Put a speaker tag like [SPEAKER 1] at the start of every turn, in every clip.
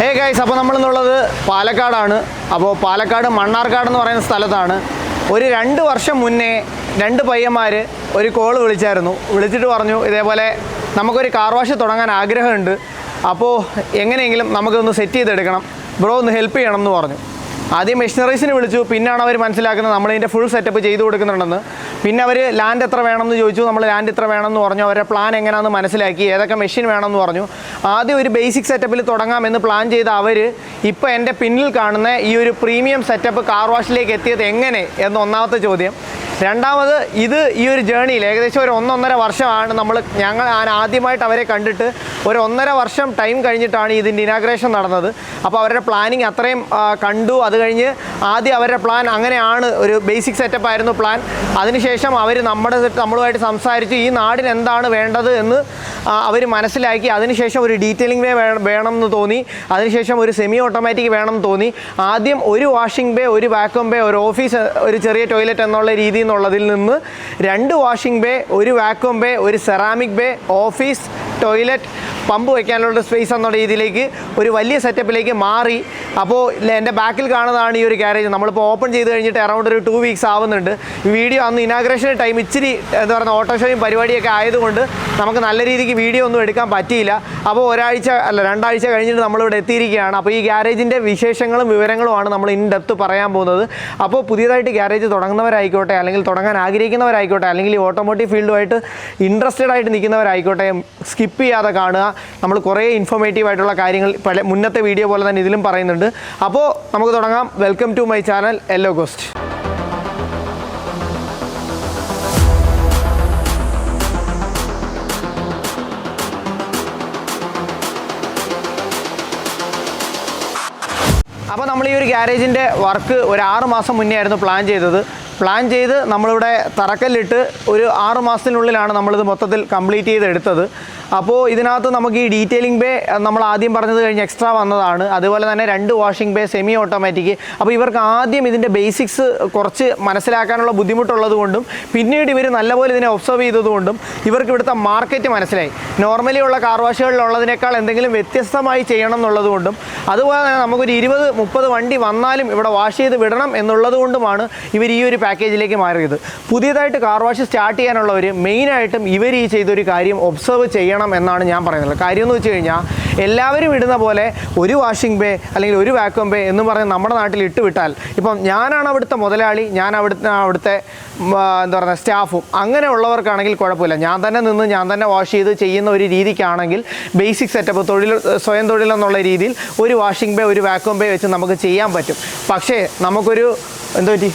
[SPEAKER 1] Hey guys അപ്പോൾ നമ്മളിന്നുള്ളത് പാലക്കാടാണ്. അപ്പോൾ പാലക്കാട് മണ്ണാർക്കാട് എന്ന് പറയുന്ന സ്ഥലത്താണ്. ഒരു രണ്ട് വർഷം മുന്നേ രണ്ട് പയ്യന്മാർ ഒരു കോൾ വിളിച്ചായിരുന്നു. വിളിച്ചിട്ട് പറഞ്ഞു ഇതേപോലെ നമുക്കൊരു കാർ വാഷ് തുടങ്ങാൻ ആഗ്രഹമുണ്ട്. അപ്പോൾ എങ്ങനെയെങ്കിലും നമുക്കൊന്ന് സെറ്റ് ചെയ്തെടുക്കണം. ബ്രോ ഒന്ന് ഹെൽപ്പ് ചെയ്യണം എന്ന് പറഞ്ഞു. ആദ്യം മെഷീനറീസിന് വിളിച്ചു. പിന്നാണ് അവർ മനസ്സിലാക്കുന്നത് നമ്മളിതിന്റെ ഫുൾ സെറ്റപ്പ് ചെയ്തു കൊടുക്കുന്നുണ്ടെന്ന്. പിന്നെ അവർ ലാൻഡ് എത്ര വേണമെന്ന് ചോദിച്ചു. നമ്മൾ ലാൻഡ് എത്ര വേണമെന്ന് പറഞ്ഞു. അവരുടെ പ്ലാൻ എങ്ങനെയാണെന്ന് മനസ്സിലാക്കി. ഏതൊക്കെ മെഷീൻ വേണമെന്ന് പറഞ്ഞു. ആദ്യം ഒരു ബേസിക് സെറ്റപ്പിൽ തുടങ്ങാമെന്ന് പ്ലാൻ ചെയ്ത അവർ ഇപ്പോൾ എന്റെ പിന്നിൽ കാണുന്ന ഈ ഒരു പ്രീമിയം സെറ്റപ്പ് കാർ വാഷിലേക്ക് എത്തിയത് എങ്ങനെ എന്ന ഒന്നാമത്തെ ചോദ്യം. രണ്ടാമത് ഇത് ഈ ഒരു ജേണിയിൽ ഏകദേശം ഒരു ഒന്നൊന്നര വർഷമാണ് നമ്മൾ ഞങ്ങൾ ഞാൻ ആദ്യമായിട്ട് അവരെ കണ്ടിട്ട് ഒരു ഒന്നര വർഷം ടൈം കഴിഞ്ഞിട്ടാണ് ഇതിന്റെ ഇനാഗ്രേഷൻ നടന്നത്. അപ്പോൾ അവരുടെ പ്ലാനിങ് അത്രയും കണ്ടു. അത് കഴിഞ്ഞ് ആദ്യം അവരുടെ പ്ലാൻ അങ്ങനെയാണ് ഒരു ബേസിക് സെറ്റപ്പ് ആയിരുന്നു പ്ലാൻ അതിനുശേഷം അവർ നമ്മുടെ നമ്മളുമായിട്ട് സംസാരിച്ച് ഈ നാടിന് എന്താണ് വേണ്ടത് എന്ന് അവർ മനസ്സിലാക്കി. അതിനുശേഷം ഒരു ഡീറ്റെയിലിംഗ് വേ വേണം എന്ന് തോന്നി. അതിനുശേഷം ഒരു സെമി ഓട്ടോമാറ്റിക് വേണം എന്ന് തോന്നി. ആദ്യം ഒരു വാഷിംഗ് ബേ ഒരു വാക്വം ബേ ഒരു ഓഫീസ് ഒരു ചെറിയ ടോയ്ലറ്റ് എന്നുള്ള രീതി എന്നുള്ളതിൽ നിന്ന് രണ്ട് വാഷിംഗ് ബേ ഒരു വാക്വം ബേ ഒരു ceramic bay office toilet pump വയ്ക്കാനുള്ള സ്പേസ് എന്നുള്ള രീതിയിലേക്ക് ഒരു വലിയ സെറ്റപ്പിലേക്ക് മാറി. അപ്പോൾ എന്റെ ബാക്കിൽ കാണുന്നതാണ് ഈ ഒരു ഗ്യാരേജ് നമ്മളിപ്പോൾ ഓപ്പൺ ചെയ്ത് കഴിഞ്ഞിട്ട് അറൗണ്ട് ഒരു ടു വീക്സ് ആവുന്നുണ്ട്. വീഡിയോ അന്ന് ഇനാഗ്രേഷൻ ടൈം ഇച്ചിരി എന്താ പറയുക ഓട്ടോഷോയും പരിപാടിയൊക്കെ ആയതുകൊണ്ട് നമുക്ക് നല്ല രീതിക്ക് വീഡിയോ ഒന്നും എടുക്കാൻ പറ്റിയില്ല. അപ്പോൾ ഒരാഴ്ച അല്ല രണ്ടാഴ്ച കഴിഞ്ഞിട്ട് നമ്മളിവിടെ എത്തിയിരിക്കുകയാണ്. അപ്പോൾ ഈ ഗ്യാരേജിന്റെ വിശേഷങ്ങളും വിവരങ്ങളുമാണ് നമ്മൾ ഇൻ ഡെപ്ത് പറയാൻ പോകുന്നത്. അപ്പോൾ പുതിയതായിട്ട് ഗ്യാരേജ് തുടങ്ങുന്നവരായിക്കോട്ടെ അല്ലെങ്കിൽ തുടങ്ങാൻ ആഗ്രഹിക്കുന്നവരായിക്കോട്ടെ അല്ലെങ്കിൽ ഈ ഓട്ടോമോട്ടീവ് ഫീൽഡുമായിട്ട് ഇൻട്രസ്റ്റഡ് ആയിട്ട് നിൽക്കുന്നവരായിക്കോട്ടെ സ്കിപ്പ് ചെയ്യാതെ കാണുക. നമ്മൾ കുറേ ഇൻഫോർമേറ്റീവ് ആയിട്ടുള്ള കാര്യങ്ങൾ പല മുന്നത്തെ വീഡിയോ പോലെ തന്നെ ഇതിലും പറയുന്നുണ്ട്. അപ്പോൾ നമുക്ക് തുടങ്ങാം. Welcome to my channel yellow ghost അപ്പോൾ നമ്മൾ ഈ ഒരു ഗ്യാരേജിന്റെ വർക്ക് ഒരു ആറ് മാസം മുന്നേ ആയിരുന്നു പ്ലാൻ ചെയ്തത്. പ്ലാൻ ചെയ്ത് നമ്മളിവിടെ തറക്കല്ലിട്ട് ഒരു ആറ് മാസത്തിനുള്ളിലാണ് നമ്മളിത് മൊത്തത്തിൽ കംപ്ലീറ്റ് ചെയ്ത് എടുത്തത് അപ്പോൾ ഇതിനകത്ത് നമുക്ക് ഈ ഡീറ്റെയിലിംഗ് ബേ നമ്മൾ ആദ്യം പറഞ്ഞത് കഴിഞ്ഞ് എക്സ്ട്രാ വന്നതാണ്. അതുപോലെ തന്നെ രണ്ട് വാഷിംഗ് ബേ സെമി ഓട്ടോമാറ്റിക് അപ്പോൾ ഇവർക്ക് ആദ്യം ഇതിന്റെ ബേസിക്സ് കുറച്ച് മനസ്സിലാക്കാനുള്ള ബുദ്ധിമുട്ടുള്ളത് കൊണ്ടും പിന്നീട് ഇവർ നല്ലപോലെ ഇതിനെ ഒബ്സർവ് ചെയ്തതുകൊണ്ടും ഇവർക്ക് ഇവിടുത്തെ മാർക്കറ്റ് മനസ്സിലായി. നോർമലി ഉള്ള കാർ വാഷുകളിലുള്ളതിനേക്കാൾ എന്തെങ്കിലും വ്യത്യസ്തമായി ചെയ്യണം എന്നുള്ളത് കൊണ്ടും അതുപോലെ തന്നെ നമുക്കൊരു ഇരുപത് മുപ്പത് വണ്ടി വന്നാലും ഇവിടെ വാഷ് ചെയ്ത് വിടണം എന്നുള്ളത് കൊണ്ടുമാണ് ഇവർ ഈ ഒരു പാക്കേജിലേക്ക് മാറിയത്. പുതിയതായിട്ട് കാർ വാഷ് സ്റ്റാർട്ട് ചെയ്യാനുള്ളവർ മെയിനായിട്ടും ഇവർ ഈ ചെയ്തൊരു കാര്യം ഒബ്സർവ് ചെയ്യണം എന്നാണ് ഞാൻ പറയുന്നത്. കാര്യം എന്ന് വെച്ച് കഴിഞ്ഞാൽ എല്ലാവരും ഇടുന്ന പോലെ ഒരു വാഷിംഗ് ബേ അല്ലെങ്കിൽ ഒരു വാക്വം ബേ എന്ന് പറഞ്ഞ് നമ്മുടെ നാട്ടിൽ ഇട്ട് വിട്ടാൽ ഇപ്പം ഞാനാണ് അവിടുത്തെ മുതലാളി ഞാൻ അവിടുത്തെ അവിടുത്തെ എന്താ പറയുക സ്റ്റാഫും അങ്ങനെ ഉള്ളവർക്കാണെങ്കിൽ കുഴപ്പമില്ല. ഞാൻ തന്നെ നിന്ന് ഞാൻ തന്നെ വാഷ് ചെയ്ത് ചെയ്യുന്ന ഒരു രീതിക്കാണെങ്കിൽ ബേസിക് സെറ്റപ്പ് തൊഴിൽ സ്വയം തൊഴിൽ എന്നുള്ള രീതിയിൽ ഒരു വാഷിംഗ് ബേ ഒരു വാക്വം ബേ വെച്ച് നമുക്ക് ചെയ്യാൻ പറ്റും. പക്ഷേ നമുക്കൊരു എന്താ പറ്റി?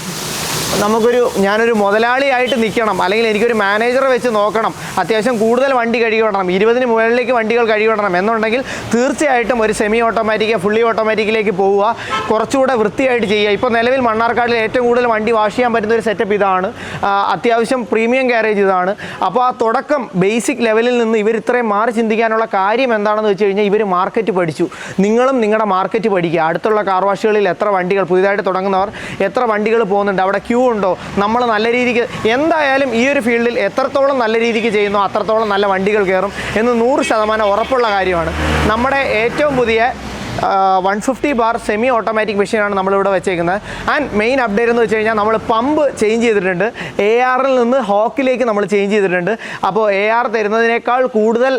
[SPEAKER 1] നമുക്കൊരു ഞാനൊരു മുതലാളിയായിട്ട് നിൽക്കണം. അല്ലെങ്കിൽ എനിക്കൊരു മാനേജറെ വെച്ച് നോക്കണം. അത്യാവശ്യം കൂടുതൽ വണ്ടി കഴുകി വിടണം ഇരുപതിന് മുകളിലേക്ക് വണ്ടികൾ കഴുകി വിടണം എന്നുണ്ടെങ്കിൽ തീർച്ചയായിട്ടും ഒരു സെമി ഓട്ടോമാറ്റിക് ഫുള്ളി ഓട്ടോമാറ്റിക്കിലേക്ക് പോവുക. കുറച്ചുകൂടെ വൃത്തിയായിട്ട് ചെയ്യുക. ഇപ്പോൾ നിലവിൽ മണ്ണാർക്കാടിൽ ഏറ്റവും കൂടുതൽ വണ്ടി വാഷ് ചെയ്യാൻ പറ്റുന്ന ഒരു സെറ്റപ്പ് ഇതാണ്. അത്യാവശ്യം പ്രീമിയം ഗ്യാരേജ് ഇതാണ്. അപ്പോൾ ആ തുടക്കം ബേസിക് ലെവലിൽ നിന്ന് ഇവർ ഇത്രയും മാറി ചിന്തിക്കാനുള്ള കാര്യം എന്താണെന്ന് വെച്ച് കഴിഞ്ഞാൽ ഇവർ മാർക്കറ്റ് പഠിച്ചു. നിങ്ങളും നിങ്ങളുടെ മാർക്കറ്റ് പഠിക്കുക. അടുത്തുള്ള കാർ വാഷുകളിൽ എത്ര വണ്ടികൾ പുതിയതായിട്ട് തുടങ്ങുന്നവർ എത്ര വണ്ടികൾ പോകുന്നുണ്ട്. അവിടെ ക്യൂ ഉണ്ടോ നമ്മൾ നല്ല രീതിക്ക് എന്തായാലും ഈ ഒരു ഫീൽഡിൽ എത്രത്തോളം നല്ല രീതിക്ക് ചെയ്യുന്നു അത്രത്തോളം നല്ല വണ്ടികൾ കയറും എന്ന് നൂറ് ശതമാനം ഉറപ്പുള്ള കാര്യമാണ്. നമ്മുടെ ഏറ്റവും പുതിയ one fifty bar semi automatic മെഷീനാണ് നമ്മളിവിടെ വെച്ചേക്കുന്നത്. ആൻഡ് മെയിൻ അപ്ഡേറ്റ് എന്ന് വെച്ച് കഴിഞ്ഞാൽ നമ്മൾ പമ്പ് ചേഞ്ച് ചെയ്തിട്ടുണ്ട്. എ ആറിൽ നിന്ന് ഹോക്കിലേക്ക് നമ്മൾ ചേഞ്ച് ചെയ്തിട്ടുണ്ട്. അപ്പോൾ എ ആർ തരുന്നതിനേക്കാൾ കൂടുതൽ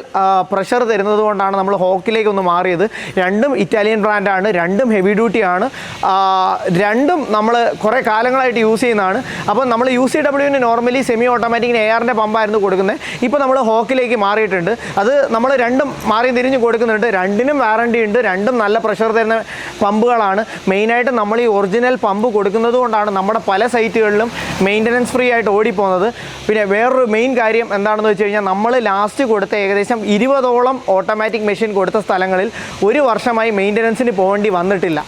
[SPEAKER 1] പ്രഷർ തരുന്നത് കൊണ്ടാണ് നമ്മൾ ഹോക്കിലേക്ക് ഒന്ന് മാറിയത്. രണ്ടും ഇറ്റാലിയൻ ബ്രാൻഡാണ് രണ്ടും ഹെവി ഡ്യൂട്ടി ആണ്. രണ്ടും നമ്മൾ കുറേ കാലങ്ങളായിട്ട് യൂസ് ചെയ്യുന്നതാണ്. അപ്പോൾ നമ്മൾ യു സി ഡബ്ല്യുവിന് നോർമലി സെമി ഓട്ടോമാറ്റിക്കിന് എ ആറിന്റെ പമ്പായിരുന്നു കൊടുക്കുന്നത്. ഇപ്പോൾ നമ്മൾ ഹോക്കിലേക്ക് മാറിയിട്ടുണ്ട്. അത് നമ്മൾ രണ്ടും മാറി തിരിഞ്ഞ് കൊടുക്കുന്നുണ്ട്. രണ്ടിനും വാറണ്ടി ഉണ്ട് രണ്ടും നല്ല പ്രഷർ തരുന്ന പമ്പുകളാണ്. മെയിനായിട്ട് നമ്മൾ ഈ ഒറിജിനൽ പമ്പ് കൊടുക്കുന്നത് കൊണ്ടാണ് നമ്മുടെ പല സൈറ്റുകളിലും മെയിന്റനൻസ് ഫ്രീ ആയിട്ട് ഓടിപ്പോകുന്നത്. പിന്നെ വേറൊരു മെയിൻ കാര്യം എന്താണെന്ന് വെച്ച് കഴിഞ്ഞാൽ നമ്മൾ ലാസ്റ്റ് കൊടുത്ത ഏകദേശം ഇരുപതോളം ഓട്ടോമാറ്റിക് മെഷീൻ കൊടുത്ത സ്ഥലങ്ങളിൽ ഒരു വർഷമായി മെയിന്റനൻസിന് പോകേണ്ടി വന്നിട്ടില്ല.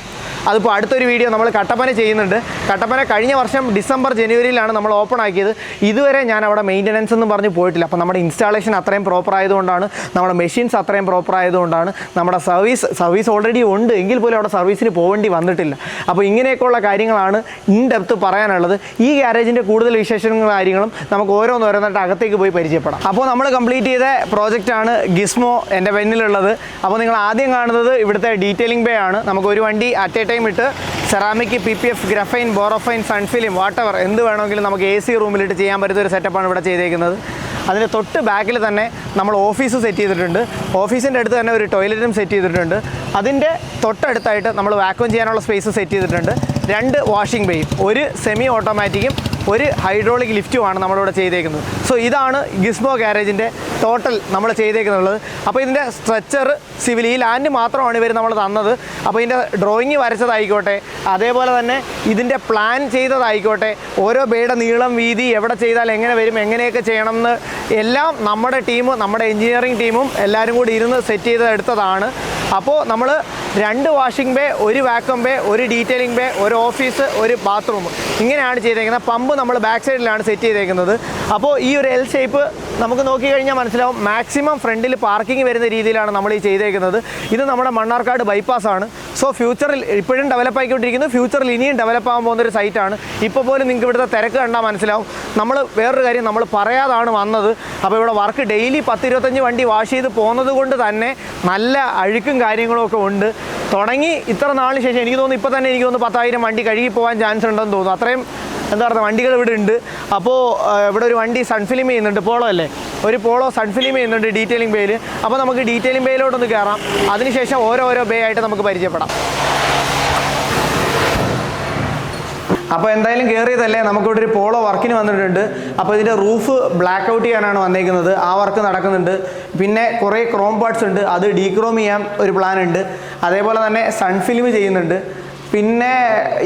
[SPEAKER 1] അതിപ്പോൾ അടുത്തൊരു വീഡിയോ നമ്മൾ കട്ടപ്പന ചെയ്യുന്നുണ്ട്. കട്ടപ്പന കഴിഞ്ഞ വർഷം ഡിസംബർ ജനുവരിയിലാണ് നമ്മൾ ഓപ്പൺ ആക്കിയത്. ഇതുവരെ ഞാൻ അവിടെ മെയിന്റനൻസ് എന്ന് പറഞ്ഞ് പോയിട്ടില്ല. അപ്പോൾ നമ്മുടെ ഇൻസ്റ്റാളേഷൻ അത്രയും പ്രോപ്പർ ആയതുകൊണ്ടാണ് നമ്മുടെ മെഷീൻസ് അത്രയും പ്രോപ്പർ ആയതുകൊണ്ടാണ് നമ്മുടെ സർവീസ് സർവീസ് ഓൾറെഡി ഉണ്ട്. എങ്കിൽ പോലും അവിടെ സർവീസിന് പോകേണ്ടി വന്നിട്ടില്ല. അപ്പോൾ ഇങ്ങനെയൊക്കെയുള്ള കാര്യങ്ങളാണ് ഇൻ ഡെപ്ത് പറയാനുള്ളത്. ഈ ഗ്യാരേജിന്റെ കൂടുതൽ വിശേഷങ്ങളും കാര്യങ്ങളും നമുക്ക് ഓരോന്നോരോന്നായിട്ട് അകത്തേക്ക് പോയി പരിചയപ്പെടാം. അപ്പോൾ നമ്മൾ കംപ്ലീറ്റ് ചെയ്ത പ്രോജക്റ്റാണ് ഗിസ്മോ എന്റെ പെന്നിലുള്ളത്. അപ്പോൾ നിങ്ങൾ ആദ്യം കാണുന്നത് ഇവിടുത്തെ ഡീറ്റെയിലിംഗ് ബേ ആണ്. നമുക്ക് ഒരു വണ്ടി അറ്റ് എ ടൈം ഇട്ട് ceramic P P F graphene borophene sun film whatever എന്ത് വേണമെങ്കിലും നമുക്ക് എ സി റൂമിലിട്ട് ചെയ്യാൻ പറ്റുന്ന ഒരു സെറ്റപ്പാണ് ഇവിടെ ചെയ്തേക്കുന്നത്. അതിന്റെ തൊട്ട് ബാക്കിൽ തന്നെ നമ്മൾ ഓഫീസ് സെറ്റ് ചെയ്തിട്ടുണ്ട്. ഓഫീസിന്റെ അടുത്ത് തന്നെ ഒരു ടോയ്ലറ്റും സെറ്റ് ചെയ്തിട്ടുണ്ട്. അതിന്റെ തൊട്ടടുത്തായിട്ട് നമ്മൾ വാക്വം ചെയ്യാനുള്ള സ്പേസ് സെറ്റ് ചെയ്തിട്ടുണ്ട്. രണ്ട് വാഷിംഗ് ബേയും ഒരു സെമി ഓട്ടോമാറ്റിക്കും ഒരു ഹൈഡ്രോളിക് ലിഫ്റ്റുമാണ് നമ്മളിവിടെ ചെയ്തേക്കുന്നത്. സോ ഇതാണ് ഗിസ്മോ ഗാരേജിന്റെ ടോട്ടൽ നമ്മൾ ചെയ്തേക്കുന്നുള്ളത്. അപ്പോൾ ഇതിന്റെ സ്ട്രെച്ചർ സിവിൽ ഈ ലാൻഡ് മാത്രമാണ് ഇവർ നമ്മൾ തന്നത്. അപ്പോൾ ഇതിന്റെ ഡ്രോയിങ് വരച്ചതായിക്കോട്ടെ അതേപോലെ തന്നെ ഇതിന്റെ പ്ലാൻ ചെയ്തതായിക്കോട്ടെ ഓരോ ബേയുടെ നീളം വീതി എവിടെ ചെയ്താൽ എങ്ങനെ വരും എങ്ങനെയൊക്കെ ചെയ്യണം എന്ന് എല്ലാം നമ്മുടെ ടീം നമ്മുടെ എഞ്ചിനീയറിംഗ് ടീമും എല്ലാവരും കൂടി ഇരുന്ന് സെറ്റ് ചെയ്ത് എടുത്തതാണ്. അപ്പോൾ നമ്മൾ രണ്ട് വാഷിംഗ് ബേ ഒരു വാക്വം ബേ ഒരു ഡീറ്റെയിലിംഗ് ബേ ഒരു ഓഫീസ് ഒരു ബാത്റൂം ഇങ്ങനെയാണ് ചെയ്തേക്കുന്നത്. പമ്പ് നമ്മൾ ബാക്ക് സൈഡിലാണ് സെറ്റ് ചെയ്തേക്കുന്നത്. അപ്പോൾ ഈ ഒരു എൽ ഷേപ്പ് നമുക്ക് നോക്കിക്കഴിഞ്ഞാൽ മനസ്സിലാവും മാക്സിമം ഫ്രണ്ടിൽ പാർക്കിംഗ് വരുന്ന രീതിയിലാണ് നമ്മൾ ഈ ചെയ്തേക്കുന്നത്. ഇത് നമ്മുടെ മണ്ണാർക്കാട് ബൈപ്പാസ് ആണ്. സോ ഫ്യൂച്ചറിൽ ഇപ്പോഴും ഡെവലപ്പ് ആയിക്കൊണ്ടിരിക്കുന്നു. ഫ്യൂച്ചറിൽ ഇനിയും ഡെവലപ്പ് ആകാൻ പോകുന്ന ഒരു സൈറ്റാണ് ഇപ്പോൾ പോലും നിങ്ങൾക്ക് ഇവിടുത്തെ തിരക്ക് കണ്ടാൽ മനസ്സിലാവും. നമ്മൾ വേറൊരു കാര്യം നമ്മൾ പറയാതാണ് വന്നത്. അപ്പോൾ ഇവിടെ വർക്ക് ഡെയിലി പത്തിരുപത്തഞ്ച് വണ്ടി വാഷ് ചെയ്ത് പോകുന്നത് കൊണ്ട് തന്നെ നല്ല അഴുക്കും കാര്യങ്ങളും ഒക്കെ ഉണ്ട്. തുടങ്ങി ഇത്ര നാളിന് ശേഷം എനിക്ക് തോന്നുന്നു ഇപ്പോൾ തന്നെ എനിക്ക് തോന്നുന്നു പത്തായിരം വണ്ടി കഴുകി പോകാൻ ചാൻസ് ഉണ്ടെന്ന് തോന്നുന്നു. അത്രയും എന്താ പറയുക വണ്ടികൾ ഇവിടെ ഉണ്ട്. അപ്പോൾ ഇവിടെ ഒരു വണ്ടി സൺഫിലിം ചെയ്യുന്നുണ്ട്. പോളോ അല്ലേ? ഒരു പോളോ സൺഫിലിം ചെയ്യുന്നുണ്ട് ഡീറ്റെയിലിംഗ് ബേയിൽ അപ്പോൾ നമുക്ക് ഡീറ്റെയിലിംഗ് ബേയിലോട്ടൊന്ന് കയറാം അതിനുശേഷം ഓരോരോ ബേ ആയിട്ട് നമുക്ക് പരിചയപ്പെടാം. അപ്പോൾ എന്തായാലും കയറിയതല്ലേ നമുക്കിവിടെ ഒരു പോളോ വർക്കിന് വന്നിട്ടുണ്ട്. അപ്പോൾ ഇതിന്റെ റൂഫ് ബ്ലാക്ക് ഔട്ട് ചെയ്യാനാണ് വന്നേക്കുന്നത്. ആ വർക്ക് നടക്കുന്നുണ്ട്. പിന്നെ കുറേ ക്രോം പാർട്സ് ഉണ്ട്. അത് ഡീക്രോം ചെയ്യാൻ ഒരു പ്ലാൻ ഉണ്ട്. അതേപോലെ തന്നെ സൺഫിലിം ചെയ്യുന്നുണ്ട്. പിന്നെ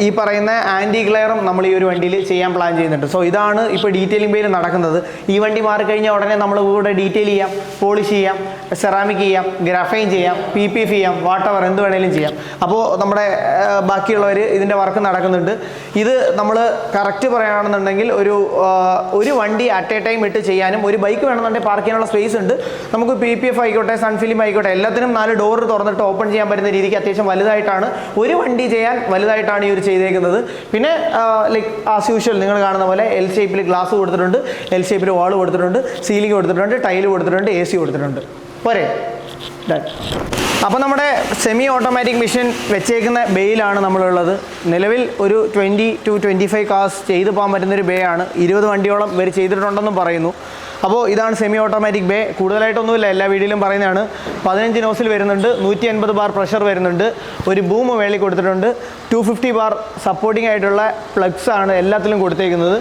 [SPEAKER 1] ഈ പറയുന്ന ആന്റി ഗ്ലെയറും നമ്മൾ ഈ ഒരു വണ്ടിയിൽ ചെയ്യാൻ പ്ലാൻ ചെയ്യുന്നുണ്ട്. സോ ഇതാണ് ഇപ്പോൾ ഡീറ്റെയിലിംഗ് പേര് നടക്കുന്നത്. ഈ വണ്ടി മാറിക്കഴിഞ്ഞാൽ ഉടനെ നമ്മൾ കൂടെ ഡീറ്റെയിൽ ചെയ്യാം പോളിഷ് ചെയ്യാം സെറാമിക് ചെയ്യാം ഗ്രാഫൈൻ ചെയ്യാം പി പി എഫ് ചെയ്യാം വാട്ടവർ എന്ത് വേണേലും ചെയ്യാം. അപ്പോൾ നമ്മുടെ ബാക്കിയുള്ളവർ ഇതിന്റെ വർക്ക് നടക്കുന്നുണ്ട്. ഇത് നമ്മൾ കറക്റ്റ് പറയുകയാണെന്നുണ്ടെങ്കിൽ ഒരു ഒരു വണ്ടി അറ്റ് എ ടൈം ഇട്ട് ചെയ്യാനും ഒരു ബൈക്ക് വേണമെന്നുണ്ടെങ്കിൽ പാർക്ക് ചെയ്യാനുള്ള സ്പേസ് ഉണ്ട്. നമുക്ക് പി പി എഫ് ആയിക്കോട്ടെ സൺഫിലിം ആയിക്കോട്ടെ എല്ലാത്തിനും നാല് ഡോർ തുറന്നിട്ട് ഓപ്പൺ ചെയ്യാൻ പറ്റുന്ന രീതിക്ക് അത്യാവശ്യം വലുതായിട്ടാണ് ഒരു വണ്ടി ചെയ്യാൻ വലുതായിട്ടാണ് ഈ ഒരു ചെയ്തേക്കുന്നത്. പിന്നെ ലൈക്ക് ആസ് യൂഷ്വൽ നിങ്ങൾ കാണുന്ന പോലെ എൽ ഷേപ്പിൽ ഗ്ലാസ് കൊടുത്തിട്ടുണ്ട് എൽ ഷേപ്പിൽ വാൾ കൊടുത്തിട്ടുണ്ട് സീലിംഗ് കൊടുത്തിട്ടുണ്ട് ടൈൽ കൊടുത്തിട്ടുണ്ട് എ സി കൊടുത്തിട്ടുണ്ട്. പോരെ? ഡൺ അപ്പോൾ നമ്മുടെ സെമി ഓട്ടോമാറ്റിക് മെഷീൻ വെച്ചേക്കുന്ന ബേയിലാണ് നമ്മളുള്ളത്. നിലവിൽ ഒരു ട്വന്റി ടു ട്വന്റി ഫൈവ് കാസ് ചെയ്തു പോകാൻ പറ്റുന്ന ഒരു ബേ ആണ് ഇരുപത് വണ്ടിയോളം ഇവർ ചെയ്തിട്ടുണ്ടെന്നും പറയുന്നു. അപ്പോൾ ഇതാണ് സെമി ഓട്ടോമാറ്റിക് ബേ കൂടുതലായിട്ടൊന്നുമില്ല എല്ലാ വീഡിയോയിലും പറയുന്നതാണ്. പതിനഞ്ച് നോസിൽ വരുന്നുണ്ട് നൂറ്റി അൻപത് ബാർ പ്രഷർ വരുന്നുണ്ട് ഒരു ബൂം വേളി കൊടുത്തിട്ടുണ്ട്. ടു ഫിഫ്റ്റി ബാർ സപ്പോർട്ടിംഗ് ആയിട്ടുള്ള പ്ലഗ്സ് ആണ് എല്ലാത്തിലും കൊടുത്തേക്കുന്നത്.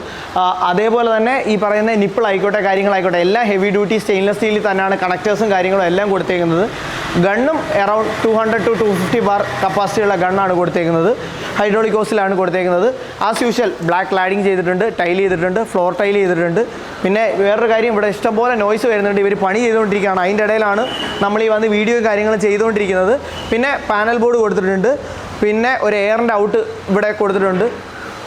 [SPEAKER 1] അതേപോലെ തന്നെ ഈ പറയുന്ന നിപ്പിൾ ആയിക്കോട്ടെ കാര്യങ്ങളായിക്കോട്ടെ എല്ലാം ഹെവി ഡ്യൂട്ടി സ്റ്റെയിൻലെസ് സ്റ്റീലിൽ തന്നെയാണ് കണക്ടേഴ്സും കാര്യങ്ങളും എല്ലാം കൊടുത്തേക്കുന്നത്. ഗണ്ണും around two hundred to two fifty bar കപ്പാസിറ്റിയുള്ള ഗണ്ണാണ് കൊടുത്തേക്കുന്നത്. ഹൈഡ്രോളിക് ഹോസിലാണ് കൊടുത്തേക്കുന്നത്. ആസ് യൂഷ്വൽ ബ്ലാക്ക് ലാഡിങ് ചെയ്തിട്ടുണ്ട് ടൈൽ ചെയ്തിട്ടുണ്ട് ഫ്ലോർ ടൈൽ ചെയ്തിട്ടുണ്ട്. പിന്നെ വേറൊരു കാര്യം ഇവിടെ ഇഷ്ടംപോലെ നോയ്സ് വരുന്നുണ്ട്. ഇവർ പണി ചെയ്തുകൊണ്ടിരിക്കുകയാണ്. അതിന്റെ ഇടയിലാണ് നമ്മൾ ഈ വന്ന് വീഡിയോയും കാര്യങ്ങളും ചെയ്തുകൊണ്ടിരിക്കുന്നത്. പിന്നെ പാനൽ ബോർഡ് കൊടുത്തിട്ടുണ്ട്. പിന്നെ ഒരു എയറിന്റെ ഔട്ട് ഇവിടെ കൊടുത്തിട്ടുണ്ട്.